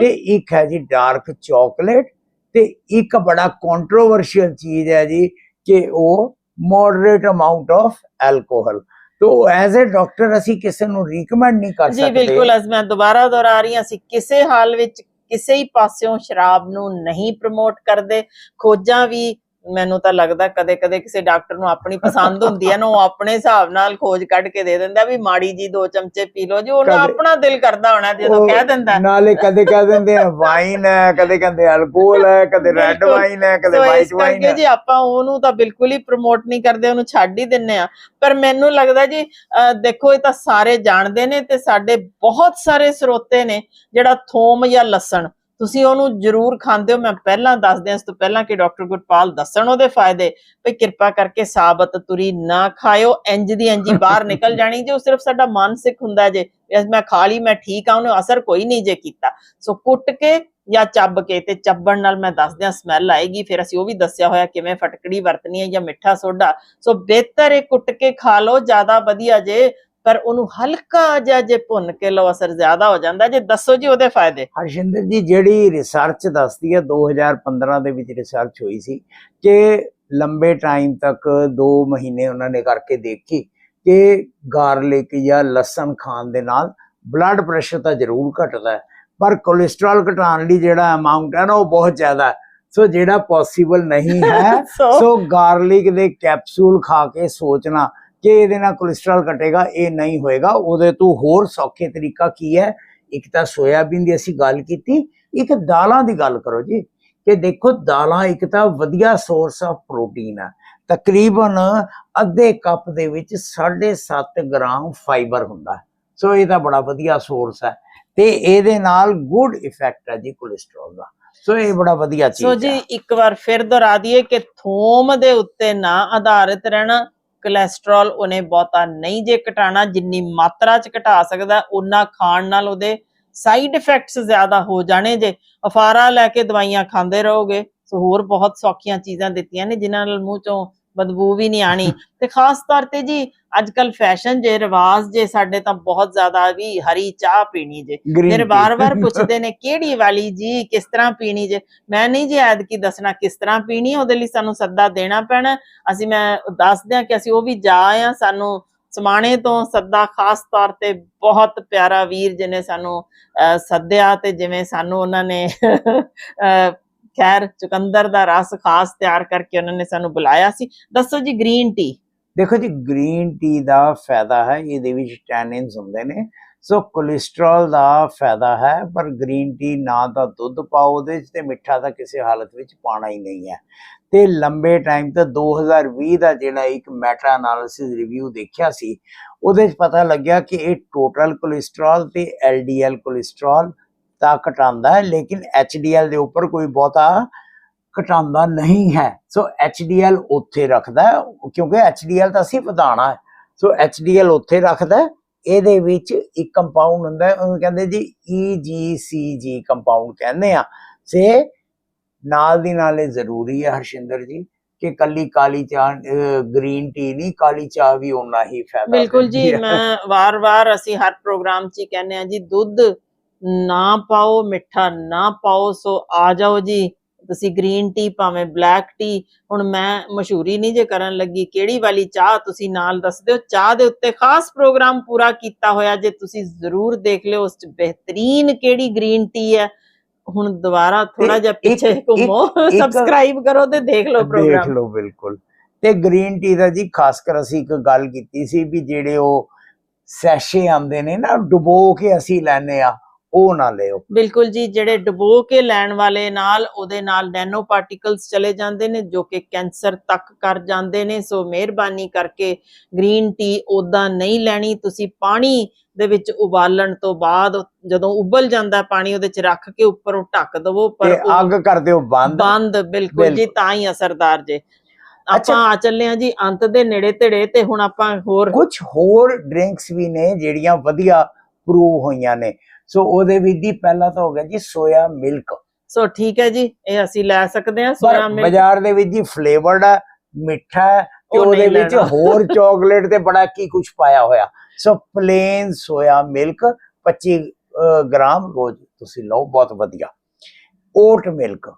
ਤੇ ਇੱਕ ਹੈ ਜੀ ਡਾਰਕ ਚਾਕਲੇਟ ਤੇ ਇੱਕ ਬੜਾ ਕੰਟਰੋਵਰਸ਼ੀਅਲ ਚੀਜ਼ ਹੈ ਜੀ ਕਿ ਉਹ ਮੋਡਰੇਟ ਅਮਾਉਂਟ ਆਫ ਐਲਕੋਹਲ ਤੋ ਐਜ਼ ਅ ਡਾਕਟਰ ਅਸੀਂ ਕਿਸੇ ਨੂੰ ਰეკਮੈਂਡ ਨਹੀਂ ਕਰ ਜੀ ਸਕਦੇ। ਬਿਲਕੁਲ ਅੱਜ ਮੈਂ ਦੁਬਾਰਾ ਦੁਹਰਾ ਰਹੀ ਹਾਂ ਅਸੀਂ ਕਿਸੇ ਹਾਲ ਵਿੱਚ ਕਿਸੇ ਹੀ ਪਾਸਿਓਂ ਸ਼ਰਾਬ ਨੂੰ ਨਹੀਂ ਪ੍ਰਮੋਟ ਕਰਦੇ। ਖੋਜਾਂ ਵੀ ਮੈਨੂੰ ਤਾਂ ਲੱਗਦਾ ਕਦੇ ਕਦੇ ਕਿਸੇ ਡਾਕਟਰ ਨੂੰ ਆਪਣੀ ਪਸੰਦ ਹੁੰਦੀ ਹੈ ਨਾ ਉਹ ਆਪਣੇ ਹਿਸਾਬ ਨਾਲ ਖੋਜ ਕੱਢ ਕੇ ਦੇ ਦਿੰਦਾ ਵੀ ਮਾੜੀ ਜੀ ਦੋ ਚਮਚੇ ਪੀ ਲਓ ਜੀ ਉਹਨਾਂ ਕਦੇ- ਆਪਣਾ ਦਿਲ ਕਰਦਾ ਹੋਣਾ ਜਦੋਂ ਉਹ ਕਹਿ ਦਿੰਦਾ। ਨਾਲੇ ਕਦੇ ਕਹਿ ਦਿੰਦੇ ਆ ਵਾਈਨ ਹੈ ਕਦੇ ਕਹਿੰਦੇ ਅਲਕੋਹਲ ਹੈ ਕਦੇ ਰੈੱਡ ਬਿਲਕੁਲ। ਵਾਈਨ ਹੈ ਕਦੇ ਸੋ ਇਸ ਵਾਈਟ ਵਾਈਨ ਕਰਕੇ ਹੈ। ਜੀ ਆਪਾਂ ਉਹਨੂੰ ਤਾਂ ਬਿਲਕੁਲ ਹੀ ਪ੍ਰਮੋਟ ਨਹੀਂ ਕਰਦੇ ਉਹਨੂੰ ਛੱਡ ਹੀ ਦਿੰਨੇ ਆ। ਪਰ ਮੈਨੂੰ ਲੱਗਦਾ ਜੀ ਅਹ ਦੇਖੋ ਇਹ ਤਾਂ ਸਾਰੇ ਜਾਣਦੇ ਨੇ ਤੇ ਸਾਡੇ ਬਹੁਤ ਸਾਰੇ ਸਰੋਤੇ ਨੇ ਜਿਹੜਾ ਥੋਮ ਜਾਂ ਲਸਣ। ਤੁਸੀਂ ਉਹਨੂੰ ਜ਼ਰੂਰ ਖਾਂਦੇ ਹੋ ਮੈਂ ਪਹਿਲਾਂ ਦੱਸ ਦਿਆਂ ਇਸ ਤੋਂ ਪਹਿਲਾਂ ਕਿ ਡਾਕਟਰ ਗੁਰਪਾਲ ਦੱਸਣ ਉਹਦੇ ਫਾਇਦੇ ਵੀ ਕਿਰਪਾ ਕਰਕੇ ਸਾਬਤ ਤੁਰੀ ਨਾ ਖਾਇਓ ਇੰਜ ਦੀ ਇੰਜ ਬਾਹਰ ਨਿਕਲ ਜਾਣੀ ਜੇ ਉਹ ਸਿਰਫ ਸਾਡਾ ਮਾਨਸਿਕ ਹੁੰਦਾ ਜੇ ਅੱਜ ਮੈਂ ਖਾ ਲਈ ਮੈਂ ਠੀਕ ਆ ਉਹਨੂੰ ਅਸਰ ਕੋਈ ਨਹੀਂ ਜੇ ਕੀਤਾ। ਸੋ ਕੁੱਟ ਕੇ ਜਾਂ ਚੱਬ ਕੇ ਤੇ ਚੱਬਣ ਨਾਲ ਮੈਂ ਦੱਸ ਦਿਆਂ ਸਮੈਲ ਆਏਗੀ ਫਿਰ ਅਸੀਂ ਉਹ ਵੀ ਦੱਸਿਆ ਹੋਇਆ ਕਿਵੇਂ ਫਟਕੜੀ ਵਰਤਣੀ ਹੈ ਜਾਂ ਮਿੱਠਾ ਸੋਡਾ। ਸੋ ਬਿਹਤਰ ਇਹ ਕੁੱਟ ਕੇ ਖਾ ਲਓ ਜ਼ਿਆਦਾ ਵਧੀਆ ਜੇ ਪਰ ਉਹਨੂੰ ਹਲਕਾ ਜਿਹਾ ਜੇ ਭੁੰਨ ਕੇ ਲਓ ਅਸਰ ਜ਼ਿਆਦਾ ਹੋ ਜਾਂਦਾ। ਜੇ ਦੱਸੋ ਜੀ ਉਹਦੇ ਫਾਇਦੇ। ਹਰਸ਼ਿੰਦਰ ਜੀ ਜਿਹੜੀ ਰਿਸਰਚ ਦੱਸਦੀ ਹੈ 2015 ਦੇ ਵਿੱਚ ਰਿਸਰਚ ਹੋਈ ਸੀ ਕਿ ਲੰਬੇ ਟਾਈਮ ਤੱਕ 2 ਮਹੀਨੇ ਉਹਨਾਂ ਨੇ ਕਰਕੇ ਦੇਖੀ ਕਿ ਗਾਰਲਿਕ ਜਾਂ ਲਸਣ ਖਾਣ ਦੇ ਨਾਲ ਬਲੱਡ ਪ੍ਰੈਸ਼ਰ ਤਾਂ ਜ਼ਰੂਰ ਘਟਦਾ ਹੈ ਪਰ ਕੋਲੇਸਟ੍ਰੋਲ ਘਟਾਉਣ ਲਈ ਜਿਹੜਾ ਅਮਾਉਂਟ ਹੈ ਨਾ ਉਹ ਬਹੁਤ ਜ਼ਿਆਦਾ ਹੈ। ਸੋ ਜਿਹੜਾ ਪੋਸੀਬਲ ਨਹੀਂ ਹੈ ਸੋ ਸੋ ਗਾਰਲਿਕ ਦੇ ਕੈਪਸੂਲ ਖਾ ਕੇ ਸੋਚਣਾ ਕਿ ਇਹਦੇ ਨਾਲ ਕੋਲੇਸਟ੍ਰੋਲ ਘਟੇਗਾ ਇਹ ਨਹੀਂ ਹੋਏਗਾ। ਉਹਦੇ ਤੋਂ ਹੋਰ ਸੌਖੇ ਤਰੀਕਾ ਕੀ ਹੈ? ਇੱਕ ਤਾਂ ਸੋਇਆਬੀਨ ਦੀ ਅਸੀਂ ਗੱਲ ਕੀਤੀ। ਇੱਕ ਦਾਲਾਂ ਦੀ ਗੱਲ ਕਰੋ ਜੀ। ਕਿ ਦੇਖੋ ਦਾਲਾਂ ਇੱਕ ਤਾਂ ਵਧੀਆ ਸੋਰਸ ਆਫ ਪ੍ਰੋਟੀਨ ਹੈ ਤਕਰੀਬਨ ਅੱਧੇ ਕੱਪ ਦੇ ਵਿੱਚ 7.5 ਗ੍ਰਾਮ ਫਾਈਬਰ ਹੁੰਦਾ। ਸੋ ਇਹ ਤਾਂ ਬੜਾ ਵਧੀਆ ਸੋਰਸ ਹੈ ਤੇ ਇਹਦੇ ਨਾਲ ਗੁੱਡ ਇਫੈਕਟ ਹੈ ਜੀ ਕੋਲੇਸਟ੍ਰੋਲ ਦਾ। ਸੋ ਇਹ ਬੜਾ ਵਧੀਆ ਚੀਜ਼ ਸੋ ਹੈ ਜੀ ਇੱਕ ਵਾਰ ਫਿਰ ਦੁਹਰਾ ਦਈਏ ਕਿ ਥੋਮ ਦੇ ਉੱਤੇ ਨਾ ਆਧਾਰਿਤ ਰਹਿਣਾ। ਕੋਲੇਸਟ੍ਰੋਲ ਉਹਨੇ ਬਹੁਤਾ ਨਹੀਂ ਜੇ ਘਟਾਣਾ ਜਿੰਨੀ ਮਾਤਰਾ ਚ ਘਟਾ ਸਕਦਾ ਉਹਨਾਂ ਖਾਣ ਨਾਲ ਉਹਦੇ ਸਾਈਡ ਇਫੈਕਟਸ ਜ਼ਿਆਦਾ ਹੋ ਜਾਣੇ ਜੇ। ਅਫਾਰਾ ਲੈ ਕੇ ਦਵਾਈਆਂ ਖਾਂਦੇ ਰਹੋਗੇ। ਸੋ ਹੋਰ ਬਹੁਤ ਸੌਖੀਆਂ ਚੀਜ਼ਾਂ ਦਿੱਤੀਆਂ ਨੇ, ਜਿਨ੍ਹਾਂ ਨਾਲ ਮੂੰਹ ਚੋਂ ਬਦਬੂ ਵੀ ਨਹੀਂ ਆਣੀ। ਤੇ ਖਾਸ ਤੌਰ ਤੇ ਜੀ ਅੱਜ ਕੱਲ ਫੈਸ਼ਨ ਜੇ ਰਿਵਾਜ ਜੇ ਸਾਡੇ ਤਾਂ ਬਹੁਤ ਜ਼ਿਆਦਾ ਵੀ ਹਰੀ ਚਾਹ ਪੀਣੀ ਜੇ। Tea। ਬਾਰ-ਬਾਰ ਪੁੱਛਦੇ ਨੇ ਕਿਹੜੀ ਵਾਲੀ ਜੀ? ਕਿਸ ਤਰ੍ਹਾਂ ਪੀਣੀ ਜੇ? ਮੈਂ ਨਹੀਂ ਜੀ ਐਦ ਕੀ ਦੱਸਣਾ ਕਿਸ ਤਰ੍ਹਾਂ ਪੀਣੀ ਉਹਦੇ ਲਈ ਸਾਨੂੰ ਸੱਦਾ ਦੇਣਾ ਪੈਣਾ। ਅਸੀਂ ਮੈਂ ਦੱਸ ਦਿਆਂ ਕਿ ਅਸੀਂ ਉਹ ਵੀ ਜਾ ਆ ਸਾਨੂੰ ਸਮਾਣੇ ਤੋਂ ਸੱਦਾ ਖਾਸ ਤੌਰ ਤੇ ਬਹੁਤ ਪਿਆਰਾ ਵੀਰ ਜਿਹਨੇ ਸਾਨੂੰ ਸੱਦਿਆ ਤੇ ਜਿਵੇਂ ਸਾਨੂੰ ਉਹਨਾਂ ਨੇ ਖੈਰ, ਚੁਕੰਦਰ ਦਾ ਰਸ ਖਾਸ ਤਿਆਰ ਕਰਕੇ ਉਹਨਾਂ ਨੇ ਸਾਨੂੰ ਬੁਲਾਇਆ ਸੀ। ਦੱਸੋ ਜੀ ਗ੍ਰੀਨ ਟੀ ਦੇਖੋ ਜੀ ਗ੍ਰੀਨ ਟੀ ਦਾ ਫਾਇਦਾ ਹੈ, ਇਹਦੇ ਵਿੱਚ ਟੈਨਿਨਸ ਹੁੰਦੇ ਨੇ। ਸੋ ਕੋਲੇਸਟ੍ਰੋਲ ਦਾ ਫਾਇਦਾ ਹੈ, ਪਰ ਗ੍ਰੀਨ ਟੀ ਨਾ ਤਾਂ ਦੁੱਧ ਪਾਓ, ਉਹਦੇ ਵਿੱਚ ਤੇ ਮਿੱਠਾ ਤਾਂ ਕਿਸੇ ਹਾਲਤ ਵਿੱਚ ਪਾਣਾ ਹੀ ਨਹੀਂ ਹੈ। ਤੇ ਲੰਬੇ ਟਾਈਮ ਤੇ 2020 ਦਾ ਜਿਹੜਾ ਇੱਕ ਮੈਟਾ ਐਨਾਲਿਸਿਸ ਰਿਵਿਊ ਦੇਖਿਆ ਸੀ, ਉਹਦੇ ਵਿੱਚ ਪਤਾ ਲੱਗਿਆ ਕਿ ਇਹ ਟੋਟਲ ਕੋਲੇਸਟ੍ਰੋਲ ਤੇ ਐਲਡੀਐਲ ਕੋਲੇਸਟ੍ਰੋਲ ਤਾਂ ਘਟਾਉਂਦਾ ਹੈ ਲੇਕਿਨ ਐਚਡੀਐਲ ਦੇ ਉੱਪਰ ਕੋਈ ਬਹੁਤਾ ਘਟਾਉਂਦਾ ਨਹੀਂ ਹੈ ਸੋ ਐਚਡੀਐਲ ਉੱਥੇ ਰੱਖਦਾ ਕਿਉਂਕਿ ਐਚਡੀਐਲ ਤਾਂ ਅਸੀਂ ਵਧਾਉਣਾ ਹੈ ਸੋ ਐਚਡੀਐਲ ਉੱਥੇ ਰੱਖਦਾ। ਇਹਦੇ ਵਿੱਚ ਇੱਕ ਕੰਪਾਊਂਡ ਹੁੰਦਾ ਉਹਨੂੰ ਕਹਿੰਦੇ ਜੀ EGCG ਕੰਪਾਊਂਡ ਕਹਿੰਦੇ ਆ ਸੇ ਨਾਲ ਦੀ ਨਾਲ ਇਹ ਜ਼ਰੂਰੀ ਹੈ ਹਰਸ਼ਿੰਦਰ ਜੀ ਕਿ ਕੱਲੀ ਕਾਲੀ ਚਾਹ ਗ੍ਰੀਨ ਟੀ ਨਹੀਂ ਕਾਲੀ ਚਾਹ ਵੀ ਓਨਾ ਹੀ ਫਾਇਦਾ ਬਿਲਕੁਲ ਜੀ। ਮੈਂ ਵਾਰ-ਵਾਰ ਅਸੀਂ ਹਰ ਪ੍ਰੋਗਰਾਮ 'ਚ ਕਹਿੰਦੇ ਆ ਜੀ ਦੁੱਧ ਨਾ ਪਾਓ ਮਿੱਠਾ ਨਾ ਪਾਓ ਸੋ ਆ ਜਾਓ ਜੀ। ਤੁਸੀਂ ਗ੍ਰੀਨ ਟੀ ਭਾਵੇਂ ਬਲੈਕ ਟੀ। ਹੁਣ ਮੈਂ ਮਸ਼ਹੂਰੀ ਨਹੀਂ ਜੇ ਕਰਨ ਲੱਗੀ ਕਿਹੜੀ ਵਾਲੀ ਚਾਹ ਤੁਸੀਂ ਨਾਲ ਦੱਸਦੇ ਹੋ ਚਾਹ ਦੇ ਉੱਤੇ ਖਾਸ ਪ੍ਰੋਗਰਾਮ ਪੂਰਾ ਕੀਤਾ ਹੋਇਆ ਜੇ ਤੁਸੀਂ ਜ਼ਰੂਰ ਦੇਖ ਲਿਓ ਉਸ 'ਚ ਬਿਹਤਰੀਨ ਕਿਹੜੀ ਗ੍ਰੀਨ ਟੀ ਹੈ। ਹੁਣ ਦੁਬਾਰਾ ਥੋੜਾ ਜਿਹਾ ਪਿੱਛੇ ਘੁੰਮੋ ਸਬਸਕ੍ਰਾਈਬ ਕਰੋ ਤੇ ਦੇਖ ਲਓ ਦੇਖ ਪ੍ਰੋਗਰਾਮ। ਲਓ ਬਿਲਕੁਲ। ਤੇ ਗ੍ਰੀਨ ਟੀ ਦਾ ਜੀ ਖਾਸ ਕਰ ਅਸੀਂ ਇੱਕ ਗੱਲ ਕੀਤੀ ਸੀ ਵੀ ਜਿਹੜੇ ਉਹ ਸੈਸ਼ੇ ਆਉਂਦੇ ਨੇ ਨਾ ਡੁਬੋ ਕੇ ਅਸੀਂ ਲੈਨੇ ਆ ਉਹ ਨਾ ਲਿਓ ਬਿਲਕੁਲ ਜੀ ਜਿਹੜੇ ਡੁਬੋ ਕੇ ਲੈਣ ਵਾਲੇ ਨਾਲ ਉਹਦੇ ਨਾਲ ਨੈਨੋ ਪਾਰਟੀਕਲਸ ਚਲੇ ਜਾਂਦੇ ਨੇ ਜੋ ਕਿ ਕੈਂਸਰ ਤੱਕ ਕਰ ਜਾਂਦੇ ਨੇ। ਸੋ ਮਿਹਰਬਾਨੀ ਕਰਕੇ ਗ੍ਰੀਨ ਟੀ ਉਦਾਂ ਨਹੀਂ ਲੈਣੀ। ਤੁਸੀਂ ਪਾਣੀ ਦੇ ਵਿੱਚ ਉਬਾਲਣ ਤੋਂ ਬਾਅਦ ਜਦੋਂ ਉਬਲ ਜਾਂਦਾ ਪਾਣੀ ਉਹਦੇ ਚ ਰੱਖ ਕੇ ਉੱਪਰੋਂ ਢੱਕ ਦਵੋ ਪਰ ਅੱਗ ਕਰ ਦਿਓ ਬੰਦ। ਬੰਦ ਬਿਲਕੁਲ ਜੀ। ਤਾਂ ਹੀ ਅਸਰਦਾਰ ਜੇ। ਆਪਾਂ ਆ ਚੱਲੇ ਆ ਜੀ ਅੰਤ ਦੇ ਨੇੜੇ ਤੇੜੇ ਤੇ ਹੁਣ ਆਪਾਂ ਹੋਰ ਕੁਝ ਹੋਰ ਡਰਿੰਕਸ ਵੀ ਨੇ ਜਿਹੜੀਆਂ ਵਧੀਆ ਪ੍ਰੂਵ ਹੋਈਆਂ ਨੇ। ਸੋ ਉਹਦੇ ਵਿੱਚ ਦੀ ਪਹਿਲਾ ਤਾਂ ਹੋ ਗਿਆ ਜੀ ਸੋਇਆ ਮਿਲਕ ਸੋ ਠੀਕ ਹੈ ਜੀ ਇਹ ਅਸੀਂ ਲੈ ਸਕਦੇ ਹਾਂ ਸੋਇਆ ਮਿਲਕ ਬਾਜ਼ਾਰ ਦੇ ਵਿੱਚ ਜੀ ਫਲੇਵਰਡ ਹੈ ਮਿੱਠਾ ਹੈ ਤੇ ਉਹਦੇ ਵਿੱਚ। ਹੋਰ ਚਾਕਲੇਟ ਤੇ ਬੜਾ ਕੀ ਕੁਝ ਪਾਇਆ ਹੋਇਆ। So plain soya milk 25 uh, gram ਰੋਜ਼ ਤੁਸੀਂ ਲਓ ਬਹੁਤ ਵਧੀਆ। ਓਟ ਮਿਲਕ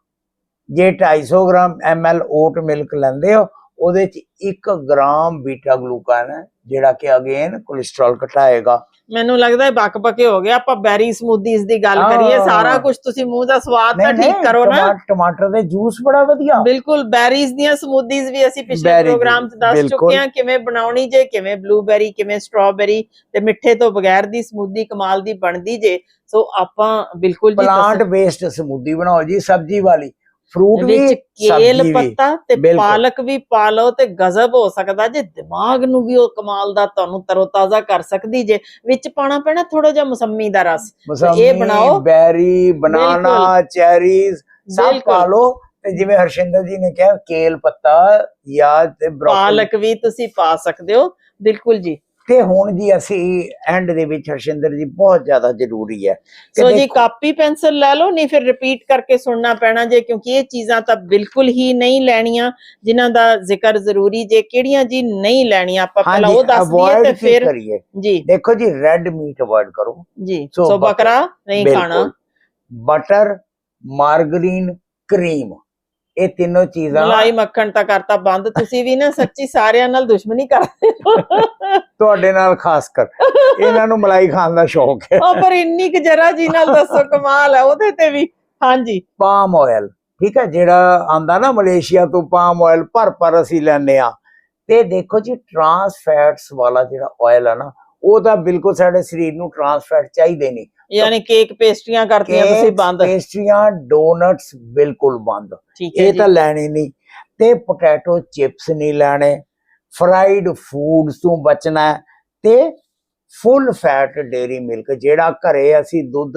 ਜੇ 250 ਗ੍ਰਾਮ ml ਓਟ ਮਿਲਕ ਲੈਂਦੇ ਹੋ ਉਹਦੇ ਚ 1 ਗ੍ਰਾਮ ਬੀਟਾ ਗਲੂਕਾਨ ਹੈ ਜਿਹੜਾ ਕਿ ਅਗੇਨ ਕੋਲੇਸਟ੍ਰੋਲ ਘਟਾਏਗਾ। ਮੈਨੂੰ ਲੱਗਦਾ ਹੈ ਬੱਕ ਬੱਕੇ ਹੋ ਗਿਆ ਆਪਾਂ ਬੈਰੀ ਸਮੂਦੀਜ਼ ਦੀ ਗੱਲ ਹਾਂ। ਕਰੀਏ ਸਾਰਾ ਕੁਝ ਤੁਸੀਂ ਮੂੰਹ ਦਾ ਸਵਾਦ ਤਾਂ ਨਹੀਂ, ਠੀਕ ਨਹੀਂ, ਕਰੋ ਨਾ। ਟਮਾ- ਟਮਾਟਰ ਦੇ ਜੂਸ ਬੜਾ ਵਧੀਆ। ਬਿਲਕੁਲ ਬੈਰੀਜ਼ ਦੀਆਂ ਸਮੂਦੀਜ਼ ਵੀ ਅਸੀਂ ਪਿਛਲੇ Berry ਪ੍ਰੋਗਰਾਮ 'ਚ ਦੱਸ ਬਿਲਕੁਲ। ਚੁੱਕੇ ਹਾਂ ਕਿਵੇਂ ਬਣਾਉਣੀ ਜੇ ਕਿਵੇਂ ਬਲੂਬੈਰੀ ਕਿਵੇਂ ਸਟ੍ਰਾਬੇਰੀ ਤੇ ਮਿੱਠੇ ਤੋਂ ਬਗੈਰ ਦੀ ਸਮੂਦੀ ਕਮਾਲ ਦੀ ਬਣਦੀ ਜੇ। ਸੋ ਆਪਾਂ ਬਿਲਕੁਲ ਜੀ ਪਲਾਂਟ ਬੇਸਡ ਸਮੂਦੀ ਬਣਾਓ ਜੀ ਸਬਜ਼ੀ ਵਾਲੀ। ਫਰੂਟ ਵੀ ਵਿੱਚ ਕੇਲ ਪੱਤਾ ਤੇ। ਪਾਲਕ ਵੀ ਪਾ ਲਓ ਤੇ ਗਜ਼ਬ ਹੋ ਸਕਦਾ ਜੇ ਦਿਮਾਗ ਨੂੰ ਵੀ ਉਹ ਕਮਾਲ ਦਾ ਤੁਹਾਨੂੰ ਤਰੋਤਾਜ਼ਾ ਕਰ ਸਕਦੀ ਜੇ। ਵਿੱਚ ਪਾਣਾ ਪੈਣਾ ਥੋੜਾ ਜਿਹਾ ਮੌਸਮੀ ਦਾ ਰਸ। ਮਸੰਮੀ ਬਣਾਓ। ਬੈਰੀ ਬਨਾਨਾ ਚੈਰੀਜ਼ ਸਭ। ਪਾ ਲਓ। ਤੇ ਜਿਵੇਂ ਹਰਸ਼ਿੰਦਰ ਜੀ ਨੇ ਕਿਹਾ ਕੇਲ ਪੱਤਾ ਜਾਂ ਤੇ ਬ੍ਰੋਕਲੀ। ਪਾਲਕ ਵੀ ਤੁਸੀਂ ਪਾ ਸਕਦੇ ਹੋ। ਬਿਲਕੁਲ ਜੀ। ਤੇ ਹੁਣ ਜੀ ਅਸੀਂ ਐਂਡ ਦੇ ਵਿੱਚ ਹਰਸ਼ਿੰਦਰ ਜੀ ਬਹੁਤ ਜ਼ਿਆਦਾ ਜ਼ਰੂਰੀ ਹੈ ਕਿ ਸੋ ਜੀ ਕਾਪੀ ਪੈਨਸਲ ਲੈ ਲਓ ਨਹੀਂ ਫਿਰ ਰਿਪੀਟ ਕਰਕੇ ਸੁਣਨਾ ਪੈਣਾ ਜੇ ਕਿਉਂਕਿ ਇਹ ਚੀਜ਼ਾਂ ਤਾਂ ਬਿਲਕੁਲ ਹੀ ਨਹੀਂ ਲੈਣੀਆਂ ਜਿਨ੍ਹਾਂ ਦਾ ਜ਼ਿਕਰ ਜ਼ਰੂਰੀ ਜੇ ਕਿਹੜੀਆਂ ਜੀ ਨਹੀਂ ਲੈਣੀਆਂ ਆਪਾਂ ਪਹਿਲਾਂ ਉਹ ਦੱਸ ਦਈਏ ਤੇ ਕੀ ਫਿਰ ਜੀ। ਦੇਖੋ ਜੀ ਰੈੱਡ ਮੀਟ ਅਵੋਇਡ ਕਰੋ। ਜੀ ਸੋ ਬੱਕਰਾ ਨਹੀਂ ਖਾਣਾ। ਬਟਰ ਮਾਰਗਰੀਨ ਕਰੀਮ ਇਹ ਤਿੰਨੋਂ ਚੀਜ਼ਾਂ ਮਲਾਈ ਮੱਖਣ ਤਾਂ ਕਰਤਾ ਬੰਦ ਤੁਸੀਂ ਵੀ ਨਾ ਸੱਚੀ ਸਾਰਿਆਂ ਨਾਲ ਦੁਸ਼ਮਣੀ ਕਰਦੇ ਤੁਹਾਡੇ ਨਾਲ ਖਾਸ ਕਰ। ਇਹਨਾਂ ਨੂੰ ਮਲਾਈ ਖਾਣ ਦਾ ਸ਼ੌਕ ਹੈ। ਉਹ ਪਰ ਇੰਨੀ ਕੁ ਜਰਾ ਜੀ ਨਾਲ ਦੱਸੋ ਕਮਾਲ ਹੈ ਉਹਦੇ ਤੇ ਵੀ। ਹਾਂਜੀ। ਪਾਮ ਆਇਲ ਠੀਕ ਹੈ ਜਿਹੜਾ ਆਂਦਾ ਨਾ ਮਲੇਸ਼ੀਆ ਤੋਂ ਪਾਮ ਆਇਲ ਭਰ ਭਰ ਅਸੀਂ ਲੈਂਦੇ ਆ ਤੇ ਦੇਖੋ ਜੀ ਟਰਾਂਸ ਫੈਟਸ ਵਾਲਾ ਜਿਹੜਾ ਆਇਲ ਹੈ ਨਾ ਉਹ ਤਾਂ ਬਿਲਕੁਲ ਸਾਡੇ ਸਰੀਰ ਨੂੰ ਟਰਾਂਸ ਫੈਟ ਚਾਹੀਦੇ ਨਹੀਂ। ਯਾਨੀ ਕੇਕ ਪੇਸਟਰੀਆਂ ਕਰਤੀਆਂ ਤੁਸੀਂ ਬੰਦ। ਪੇਸਟਰੀਆਂ ਡੋਨਟਸ ਬਿਲਕੁਲ ਬੰਦ। ਇਹ ਤਾਂ ਲੈਣੇ ਨਹੀਂ। ਤੇ ਪੋਟੈਟੋ ਚਿਪਸ ਨਹੀਂ ਲੈਣੇ। ਫਰਾਈਡ ਫੂਡਸ ਤੋਂ ਬਚਣਾ ਤੇ ਫੁੱਲ ਫੈਟ ਡੇਰੀ ਮਿਲਕ ਜਿਹੜਾ ਘਰੇ ਅਸੀਂ ਦੁੱਧ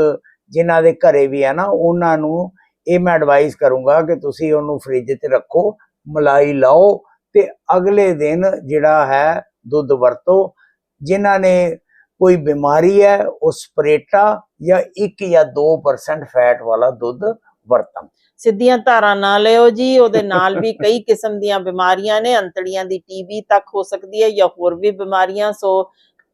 ਜਿਨ੍ਹਾਂ ਦੇ ਘਰੇ ਵੀ ਹੈ ਨਾ ਉਹਨਾਂ ਨੂੰ ਇਹ ਮੈਂ ਐਡਵਾਈਸ ਕਰੂੰਗਾ ਕਿ ਤੁਸੀਂ ਉਹਨੂੰ ਫ੍ਰਿਜ 'ਚ ਰੱਖੋ ਮਲਾਈ ਲਾਓ ਤੇ ਅਗਲੇ ਦਿਨ ਜਿਹੜਾ ਹੈ ਦੁੱਧ ਵਰਤੋ। ਜਿਨ੍ਹਾਂ ਨੇ ਕੋਈ ਬਿਮਾਰੀ ਹੈ ਉਸ ਸਪਰੇਟਾ ਜਾਂ 1 ਜਾਂ 2% ਫੈਟ ਵਾਲਾ ਦੁੱਧ ਵਰਤਣ। ਸਿੱਧੀਆਂ ਧਾਰਾਂ ਨਾ ਲਿਓ ਜੀ, ਉਹਦੇ ਨਾਲ ਵੀ ਕਈ ਕਿਸਮ ਦੀਆਂ ਬਿਮਾਰੀਆਂ ਨੇ, ਅੰਤੜੀਆਂ ਦੀ ਟੀਬੀ ਤੱਕ ਹੋ ਸਕਦੀ ਹੈ ਜਾਂ ਹੋਰ ਵੀ ਬਿਮਾਰੀਆਂ, ਸੋ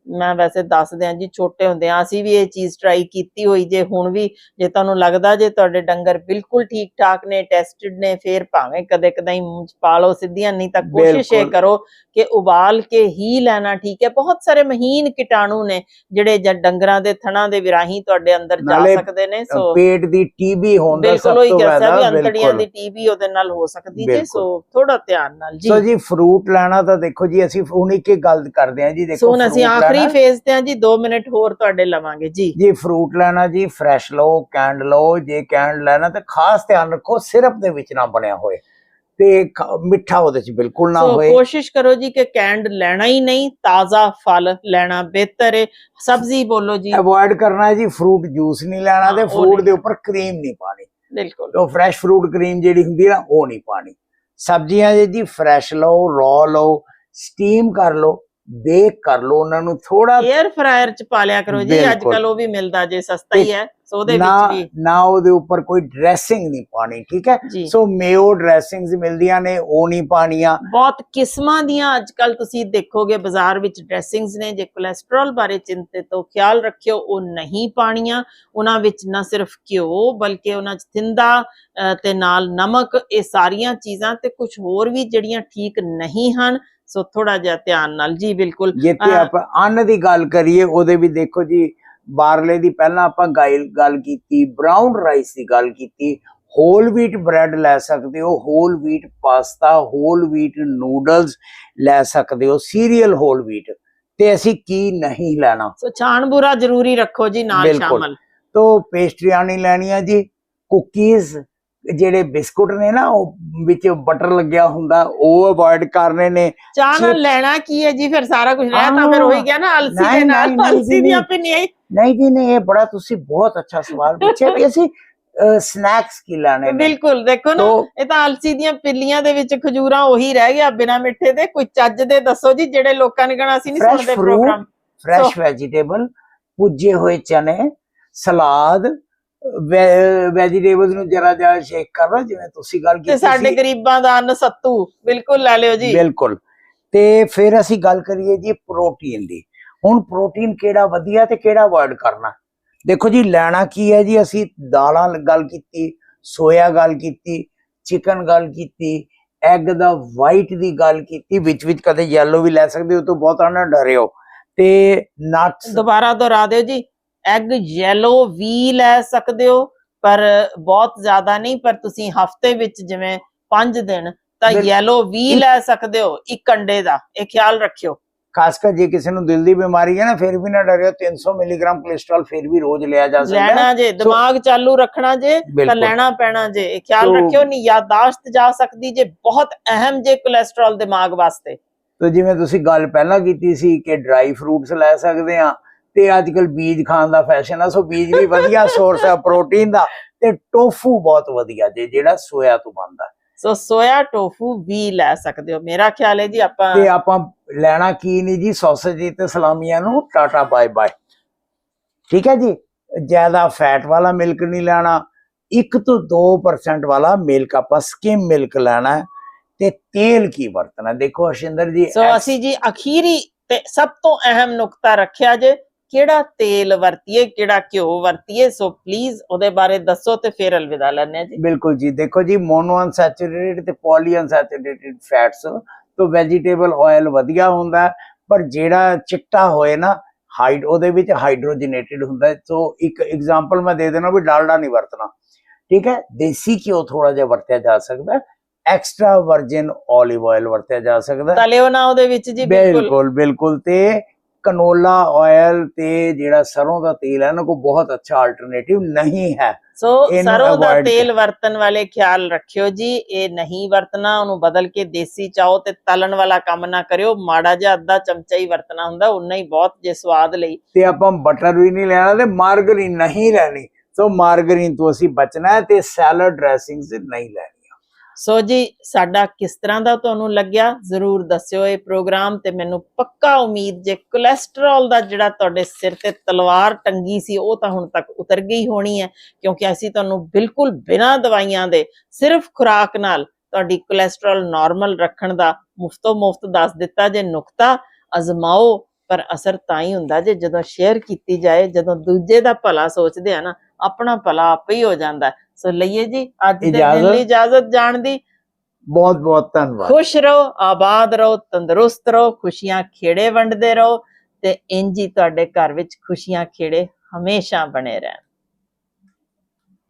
ਮੈਂ ਵੈਸੇ ਦੱਸ ਦਿਆਂ ਜੀ ਛੋਟੇ ਹੁੰਦਿਆਂ ਅਸੀਂ ਵੀ ਇਹ ਚੀਜ਼ ਟਰਾਈ ਕੀਤੀ ਹੋਈ ਜੇ ਹੁਣ ਵੀ ਜੇ ਤੁਹਾਨੂੰ ਲੱਗਦਾ ਜੇ ਤੁਹਾਡੇ ਡੰਗਰ ਬਿਲਕੁਲ ਠੀਕ ਠਾਕ ਨੇ ਟੈਸਟਡ ਨੇ ਫੇਰ ਭਾਵੇਂ ਕਦੇ ਕਦਾਈ ਮੂੰਹ ਚ ਪਾ ਲਓ ਸਿੱਧੀਆਂ ਨਹੀਂ ਤਾਂ ਕੋਸ਼ਿਸ਼ ਇਹ ਬਿਲਕੁਲ। ਕਰੋ ਕਿ ਉਬਾਲ ਕੇ ਹੀ ਲੈਣਾ ਠੀਕ ਹੈ ਬਹੁਤ ਸਾਰੇ ਮਹੀਨ ਕੀਟਾਣੂ ਨੇ ਜਿਹੜੇ ਜਾਂ ਡੰਗਰਾਂ ਦੇ ਥਣਾਂ ਦੇ ਵਿਰਾਹੀਂ ਤੁਹਾਡੇ ਅੰਦਰ ਜਾ ਸਕਦੇ ਨੇ ਸੋ ਪੇਟ ਦੀ ਟੀਬੀ ਹੋਣ ਦਾ ਬਿਲਕੁਲ ਸਭ ਤੋਂ ਕਿਹਾ ਸੀ ਵੀ ਜ਼ਿਆਦਾ ਅੰਤੜੀਆਂ ਦੀ ਬਿਲਕੁਲ ਟੀਬੀ ਉਹਦੇ ਨਾਲ ਹੋ ਸਕਦੀ ਜੇ ਬਿਲਕੁਲ। ਸੋ ਥੋੜਾ ਧਿਆਨ ਨਾਲ ਜੀ ਸੋ ਜੀ ਫਰੂਟ ਲੈਣਾ ਤਾਂ ਦੇਖੋ ਜੀ ਅਸੀਂ ਹੁਣ ਇੱਕ ਗੱਲ ਕਰਦੇ ਹਾਂ ਜੀ ਦੇਖੋ ਸੋ ਅਸੀਂ fruit ਆਖਰੀ ਫੇਜ਼ ਤੇ ਆ ਜੀ 2 ਮਿੰਟ ਹੋਰ ਤੁਹਾਡੇ ਲਵਾਂਗੇ ਜੀ। ਜੀ ਫਰੂਟ ਲੈਣਾ ਜੀ ਫਰੈਸ਼ ਲਓ ਕੈਂਡ ਲਓ ਜੇ ਕੈਂਡ ਲੈਣਾ ਤੇ ਖਾਸ ਧਿਆਨ ਰੱਖੋ ਸਿਰਪ ਦੇ ਵਿੱਚ ਨਾ ਬਣਿਆ ਹੋਏ। ਤੇ ਮਿੱਠਾ ਉਹਦੇ ਚ ਬਿਲਕੁਲ ਨਾ ਹੋਏ। ਕੋਸ਼ਿਸ਼ ਕਰੋ ਜੀ ਕਿ ਕੈਂਡ ਲੈਣਾ ਹੀ ਨਹੀਂ ਤਾਜ਼ਾ ਫਲ ਲੈਣਾ ਬਿਹਤਰ ਹੈ ਸਬਜ਼ੀ ਬੋਲੋ ਜੀ। ਅਵੋਇਡ ਕਰਨਾ ਹੈ ਜੀ ਫਰੂਟ ਜੂਸ ਨਹੀਂ ਲੈਣਾ ਤੇ ਫਰੂਟ। ਦੇ ਉੱਪਰ ਕਰੀਮ ਨਹੀਂ ਪਾਣੀ। ਬਿਲਕੁਲ। ਉਹ ਫਰੈਸ਼ ਫਰੂਟ ਕਰੀਮ ਜਿਹੜੀ ਹੁੰਦੀ ਹੈ ਨਾ ਉਹ ਨਹੀਂ ਪਾਣੀ। ਸਬਜ਼ੀਆਂ ਜੇ ਜੀ ਫਰੈਸ਼ ਲਓ ਰॉ ਲਓ ਸਟੀਮ ਕਰ ਲਓ ਬੇਕ ਕਰ ਲਓ ਉਹਨਾਂ ਨੂੰ ਥੋੜਾ 에ਅਰ ਫਰਾਇਰ ਚ ਪਾ ਲਿਆ ਕਰੋ ਜੀ ਅੱਜ। ਕੱਲ ਉਹ ਵੀ ਮਿਲਦਾ ਜੇ ਸਸਤਾ ਹੀ ਹੈ ਸੋ ਉਹਦੇ ਵਿੱਚ ਵੀ। ਨਾ ਉਹਦੇ ਉੱਪਰ ਕੋਈ ਡਰੈਸਿੰਗ ਨਹੀਂ ਪਾਣੀ ਠੀਕ ਹੈ? ਸੋ ਮੇਓ ਡਰੈਸਿੰਗਸ ਮਿਲਦੀਆਂ ਨੇ ਉਹ ਨਹੀਂ ਪਾਣੀਆਂ। ਬਹੁਤ ਕਿਸਮਾਂ ਦੀਆਂ ਅੱਜ ਕੱਲ ਤੁਸੀਂ ਦੇਖੋਗੇ ਬਾਜ਼ਾਰ ਵਿੱਚ ਡਰੈਸਿੰਗਸ ਨੇ ਜੇ ਕੋਲੇਸਟ੍ਰੋਲ ਬਾਰੇ ਚਿੰਤਿਤ ਹੋ ਖਿਆਲ ਰੱਖਿਓ ਉਹ ਨਹੀਂ ਪਾਣੀਆਂ। ਉਹਨਾਂ ਵਿੱਚ ਨਾ ਸਿਰਫ ਘਿਓ ਬਲਕਿ ਉਹਨਾਂ 'ਚ ਥਿੰਦਾ ਤੇ ਨਾਲ ਨਮਕ ਇਹ ਸਾਰੀਆਂ ਚੀਜ਼ਾਂ ਤੇ ਕੁਝ ਹੋਰ ਵੀ ਜਿਹੜੀਆਂ ਠੀਕ ਨਹੀਂ ਹਨ। ਸੋ ਥੋੜਾ ਜਿਹਾ ਧਿਆਨ ਨਾਲ। ਜੀ ਬਿਲਕੁਲ। ਜਿੱਥੇ ਆਪਾਂ ਅੰਨ ਦੀ ਗੱਲ ਕਰੀਏ ਉਹਦੇ ਵੀ ਦੇਖੋ ਜੀ ਬਾਰਲੇ ਦੀ ਪਹਿਲਾਂ ਆਪਾਂ ਗਾਇਲ ਗੱਲ ਕੀਤੀ ਬ੍ਰਾਊਨ ਰਾਈਸ ਦੀ ਗੱਲ ਕੀਤੀ ਹੋਲ ਵੀਟ ਬ੍ਰੈਡ ਲੈ ਸਕਦੇ ਹੋ whole wheat pasta whole wheat noodles ਲੈ ਸਕਦੇ ਹੋ ਸੀਰੀਅਲ ਹੋਲ ਵੀਟ ਤੇ ਅਸੀਂ ਕੀ ਨਹੀਂ ਲੈਣਾ। ਸੋ ਛਾਣ ਬੁਰਾ ਜ਼ਰੂਰੀ ਰੱਖੋ ਜੀ ਨਾਲ। ਸ਼ਾਮਲ। ਤੋਂ ਪੇਸਟਰੀਆਂ ਨਹੀਂ ਲੈਣੀਆਂ ਜੀ ਕੁਕੀਜ਼ ਜਿਹੜੇ ਬਿਸਕੁਟ ਨੇ ਨਾ ਉਹ ਵਿੱਚ ਬਟਰ ਲੱਗਿਆ ਹੁੰਦਾ ਉਹ ਅਵੋਇਡ ਕਰਨੇ ਨੇ। ਚਾਹ ਨਾਲ ਲੈਣਾ ਕੀ ਹੈ ਜੀ? ਫਿਰ ਸਾਰਾ ਕੁਝ ਰਹਿ ਤਾਂ ਫਿਰ। ਹੋਈ ਗਿਆ ਨਾ ਅਲਸੀ ਦੇ ਨਹੀਂ, ਨਾਲ ਨਹੀਂ, ਨਹੀਂ, ਅਲਸੀ ਦੀਆਂ ਨਹੀਂ। ਪਿੰਨੀਆਂ ਹੀ। ਨਹੀਂ ਜੀ ਨਹੀਂ ਇਹ ਬੜਾ ਤੁਸੀਂ ਬਹੁਤ ਅੱਛਾ ਸਵਾਲ ਪੁੱਛਿਆ ਵੀ ਅਸੀਂ ਸਨੈਕਸ ਕੀ ਲੈਣੇ ਬਿਲਕੁਲ ਦੇਖੋ ਨਾ ਇਹ ਤਾਂ ਅਲਸੀ ਦੀਆਂ ਪਿੱਲੀਆਂ ਦੇ ਵਿੱਚ ਖਜੂਰਾਂ ਉਹੀ ਰਹਿ ਗਿਆ ਬਿਨਾ ਮਿੱਠੇ ਦੇ। ਕੋਈ ਚੱਜ ਦੇ ਦੱਸੋ ਜੀ ਜਿਹੜੇ ਲੋਕਾਂ ਨੇ ਕਹਣਾ ਅਸੀਂ ਨਹੀਂ ਸੁਣਦੇ ਪ੍ਰੋਗਰਾਮ ਫਰੈਸ਼ ਵੈਜੀਟੇਬਲ ਭੁੱਜੇ ਹੋਏ ਚਨੇ ਸਲਾਦ ਵੈਜੀਟੇਬਲਸ ਨੂੰ ਜਰਾ ਜਰਾ ਸ਼ੇਕ ਕਰ ਲਓ ਜਿਵੇਂ ਤੁਸੀਂ ਗੱਲ ਤੇ ਕੀਤੀ ਸਾਡੇ ਸੀ। ਗਰੀਬਾਂ ਦਾ ਅੰਨ ਸੱਤੂ ਬਿਲਕੁਲ ਲੈ ਲਿਓ ਜੀ। ਬਿਲਕੁਲ। ਤੇ ਫਿਰ ਅਸੀਂ ਗੱਲ ਕਰੀਏ ਜੀ ਪ੍ਰੋਟੀਨ ਦੀ। ਹੁਣ ਪ੍ਰੋਟੀਨ ਕਿਹੜਾ ਵਧੀਆ ਤੇ ਕਿਹੜਾ ਅਵੋਇਡ ਕਰਨਾ? ਦੇਖੋ ਜੀ ਲੈਣਾ ਕੀ ਹੈ ਜੀ? ਅਸੀਂ ਦਾਲਾਂ ਗੱਲ ਕੀਤੀ ਸੋਇਆ ਗੱਲ ਕੀਤੀ ਚਿਕਨ ਗੱਲ ਕੀਤੀ ਐਗ ਦਾ ਵਾਈਟ ਦੀ ਗੱਲ ਕੀਤੀ ਵਿੱਚ ਵਿੱਚ ਕਦੇ ਯੈਲੋ ਵੀ ਲੈ ਸਕਦੇ ਹੋ ਤੋਂ ਬਹੁਤਾ ਨਾ ਡਰਿਓ। ਤੇ ਨਟਸ ਦੁਬਾਰਾ ਦੁਹਰਾ ਦਿਓ ਜੀ। ਐਗ ਯੈਲੋ ਵੀ ਲੈ ਸਕਦੇ ਹੋ ਪਰ ਬਹੁਤ ਜ਼ਿਆਦਾ ਨਹੀਂ ਪਰ ਤੁਸੀਂ ਹਫ਼ਤੇ ਵਿੱਚ ਜਿਵੇਂ 5 ਦਿਨ ਤਾਂ ਯੈਲੋ ਵੀ ਲੈ ਸਕਦੇ ਹੋ ਇੱਕ ਅੰਡੇ ਦਾ ਇਹ ਖਿਆਲ ਰੱਖਿਓ। ਖਾਸ ਕਰ ਜੇ ਕਿਸੇ ਨੂੰ ਦਿਲ ਦੀ ਬਿਮਾਰੀ ਹੈ ਨਾ ਫਿਰ ਵੀ ਨਾ ਡਰਿਓ 300 ਮਿਲੀਗ੍ਰਾਮ ਕੋਲੇਸਟ੍ਰੋਲ ਫਿਰ ਵੀ ਰੋਜ਼ ਲਿਆ ਜਾ ਸਕਦਾ ਲੈਣਾ ਜੇ ਦਿਮਾਗ ਚਾਲੂ ਰੱਖਣਾ ਜੇ ਤਾਂ। ਲੈਣਾ ਪੈਣਾ ਜੇ ਇਹ ਖਿਆਲ ਰੱਖਿਓ ਨਹੀਂ ਯਾਦਾਸ਼ਤ ਜਾ ਸਕਦੀ ਜੇ ਬਹੁਤ ਅਹਿਮ ਜੇ ਕੋਲੇਸਟ੍ਰੋਲ ਦਿਮਾਗ ਵਾਸਤੇ। ਤੇ ਜਿਵੇਂ ਤੁਸੀਂ ਗੱਲ ਪਹਿਲਾਂ ਕੀਤੀ ਸੀ ਕਿ ਡਰਾਈ ਫਰੂਟਸ ਲੈ ਸਕਦੇ ਆ ਤੇ ਅੱਜ ਕੱਲ ਬੀਜ ਖਾਣ ਦਾ ਫੈਸ਼ਨ ਆ ਸੋ ਬੀਜ ਵੀ ਵਧੀਆ ਸੋਰਸ ਹੈ ਪ੍ਰੋਟੀਨ ਦਾ ਤੇ ਟੋਫੂ ਬਹੁਤ ਵਧੀਆ ਜੇ ਜਿਹੜਾ ਸੋਇਆ ਤੋਂ ਬਣਦਾ। ਸੋ ਸੋਇਆ ਟੋਫੂ ਵੀ ਲੈ ਸਕਦੇ ਹੋ। ਮੇਰਾ ਖਿਆਲ ਹੈ ਜੀ ਆਪਾਂ ਤੇ ਆਪਾਂ ਲੈਣਾ ਕੀ ਨਹੀਂ ਜੀ ਸੌਸੇਜ ਤੇ ਸਲਾਮੀਆਂ ਨੂੰ ਟਾਟਾ ਬਾਏ ਬਾਏ ਠੀਕ ਹੈ ਜੀ? ਜ਼ਿਆਦਾ ਫੈਟ ਵਾਲਾ ਮਿਲਕ ਨਹੀਂ ਲੈਣਾ। 1 ਤੋਂ 2% ਵਾਲਾ ਮਿਲਕ ਆਪਾਂ ਸਕਿਮ ਮਿਲਕ ਲੈਣਾ ਤੇ ਤੇਲ ਕੀ ਵਰਤਣਾ? ਦੇਖੋ ਅਸ਼ਿੰਦਰ ਜੀ ਸੋ ਅਸੀਂ ਜੀ ਅਖੀਰੀ ਤੇ ਸਭ ਤੋਂ ਅਹਿਮ ਨੁਕਤਾ ਰੱਖਿਆ ਜੇ ਕਿਹੜਾ ਤੇਲ ਵਰਤੀਏ ਕਿਹੜਾ ਘਿਓ ਵਰਤੀਏ ਸੋ ਪਲੀਜ਼ ਉਹਦੇ ਬਾਰੇ ਦੱਸੋ ਤੇ ਫਿਰ ਅਲਵਿਦਾ ਲੈਣੇ ਜੀ। ਬਿਲਕੁਲ ਜੀ ਦੇਖੋ ਜੀ ਮੋਨੋ ਅਨਸੈਚੂਰੇਟਡ ਤੇ ਪੋਲੀ ਅਨਸੈਚੂਰੇਟਡ ਫੈਟਸ ਤੋਂ ਵੈਜੀਟੇਬਲ ਆਇਲ ਵਧੀਆ ਹੁੰਦਾ ਪਰ ਜਿਹੜਾ ਚਿੱਟਾ ਹੋਏ ਨਾ ਹਾਈਡ ਉਹਦੇ ਵਿੱਚ ਹਾਈਡਰੋਜਨੇਟਡ ਹੁੰਦਾ। ਸੋ ਇੱਕ ਐਗਜ਼ਾਮਪਲ ਮੈਂ ਦੇ ਦੇਣਾ ਵੀ ਡਾਲਡਾ ਨਹੀਂ ਵਰਤਣਾ। ਠੀਕ ਹੈ ਦੇਸੀ ਘਿਓ ਥੋੜਾ ਜਿਹਾ ਵਰਤਿਆ ਜਾ ਸਕਦਾ ਐਕਸਟਰਾ ਵਰਜਿਨ 올ਿਵ ਆਇਲ ਵਰਤਿਆ ਜਾ ਸਕਦਾ ਤਲਿਓ ਨਾ ਉਹਦੇ ਵਿੱਚ ਜੀ ਬਿਲਕੁਲ ਬਿਲਕੁਲ ਤੇ ਕਨੋਲਾ ਆਇਲ ਤੇ ਜਿਹੜਾ ਸਰੋਂ ਦਾ ਤੇਲ ਹੈ ਇਹਨਾਂ ਕੋ ਬਹੁਤ ਅੱਛਾ ਆਲਟਰਨੇਟਿਵ ਨਹੀਂ ਹੈ। ਸੋ ਸਰੋਂ ਦਾ ਤੇਲ ਵਰਤਣ ਵਾਲੇ ਖਿਆਲ ਰੱਖਿਓ ਜੀ ਇਹ ਨਹੀਂ ਵਰਤਣਾ ਉਹਨੂੰ ਬਦਲ ਕੇ ਦੇਸੀ ਚਾਓ ਤੇ ਤਲਣ ਵਾਲਾ ਕੰਮ ਨਾ ਕਰਿਓ ਮਾੜਾ ਜਿਹਾ ਅੱਧਾ ਚਮਚਾ ਹੀ ਵਰਤਣਾ ਹੁੰਦਾ ਉਨਾ ਹੀ ਬਹੁਤ ਜੇ ਸਵਾਦ ਲਈ। ਤੇ ਆਪਾਂ ਬਟਰ ਵੀ ਨਹੀਂ ਲੈਣਾ ਤੇ ਮਾਰਗਰੀਨ ਨਹੀਂ ਲੈਣੀ। ਸੋ ਮਾਰਗਰੀਨ ਤੋਂ ਅਸੀਂ ਬਚਣਾ ਹੈ ਤੇ ਸੈਲਡ ਡਰੈਸਿੰਗਸ ਨਹੀਂ ਲੈਣੀਆਂ ਸੋ ਜੀ, ਸਾਡਾ ਕਿਸ ਤਰ੍ਹਾਂ ਦਾ ਤੁਹਾਨੂੰ ਲੱਗਿਆ? ਜ਼ਰੂਰ ਦੱਸਿਓ ਇਹ ਪ੍ਰੋਗਰਾਮ ਤੇ ਮੈਨੂੰ ਪੱਕਾ ਉਮੀਦ ਜੇ ਕੋਲੇਸਟ੍ਰੋਲ ਦਾ ਜਿਹੜਾ ਤੁਹਾਡੇ ਸਿਰ ਤੇ ਤਲਵਾਰ ਟੰਗੀ ਸੀ, ਉਹ ਤਾਂ ਹੁਣ ਤੱਕ ਉਤਰ ਗਈ ਹੋਣੀ ਹੈ, ਕਿਉਂਕਿ ਅਸੀਂ ਤੁਹਾਨੂੰ ਬਿਲਕੁਲ ਬਿਨਾਂ ਦਵਾਈਆਂ ਦੇ ਸਿਰਫ ਖੁਰਾਕ ਨਾਲ ਤੁਹਾਡੀ ਕੋਲੇਸਟ੍ਰੋਲ ਨਾਰਮਲ ਰੱਖਣ ਦਾ ਮੁਫਤੋ ਮੁਫਤ ਦੱਸ ਦਿੱਤਾ ਜੇ ਨੁਕਤਾ ਅਜ਼ਮਾਓ, ਪਰ ਅਸਰ ਤਾਂ ਹੀ ਹੁੰਦਾ ਜੇ ਜਦੋਂ ਸ਼ੇਅਰ ਕੀਤੀ ਜਾਏ, ਜਦੋਂ ਦੂਜੇ ਦਾ ਭਲਾ ਸੋਚਦੇ ਆ ਨਾ, ਆਪਣਾ ਭਲਾ ਆਪੇ ਹੀ ਹੋ ਜਾਂਦਾ। ਸੋ ਲਈਏ ਜੀ ਅੱਜ ਦੇ ਦਿਨ। ਲਈ ਇਜਾਜ਼ਤ ਜਾਣ ਦੀ। ਬਹੁਤ ਬਹੁਤ ਧੰਨਵਾਦ। ਖੁਸ਼ ਰਹੋ ਆਬਾਦ ਰਹੋ ਤੰਦਰੁਸਤ ਰਹੋ ਖੁਸ਼ੀਆਂ ਖੇੜੇ ਵੰਡਦੇ ਰਹੋ ਤੇ ਇੰਜ ਹੀ ਤੁਹਾਡੇ ਘਰ ਵਿੱਚ ਖੁਸ਼ੀਆਂ ਖੇੜੇ ਹਮੇਸ਼ਾ ਬਣੇ ਰਹਿਣ।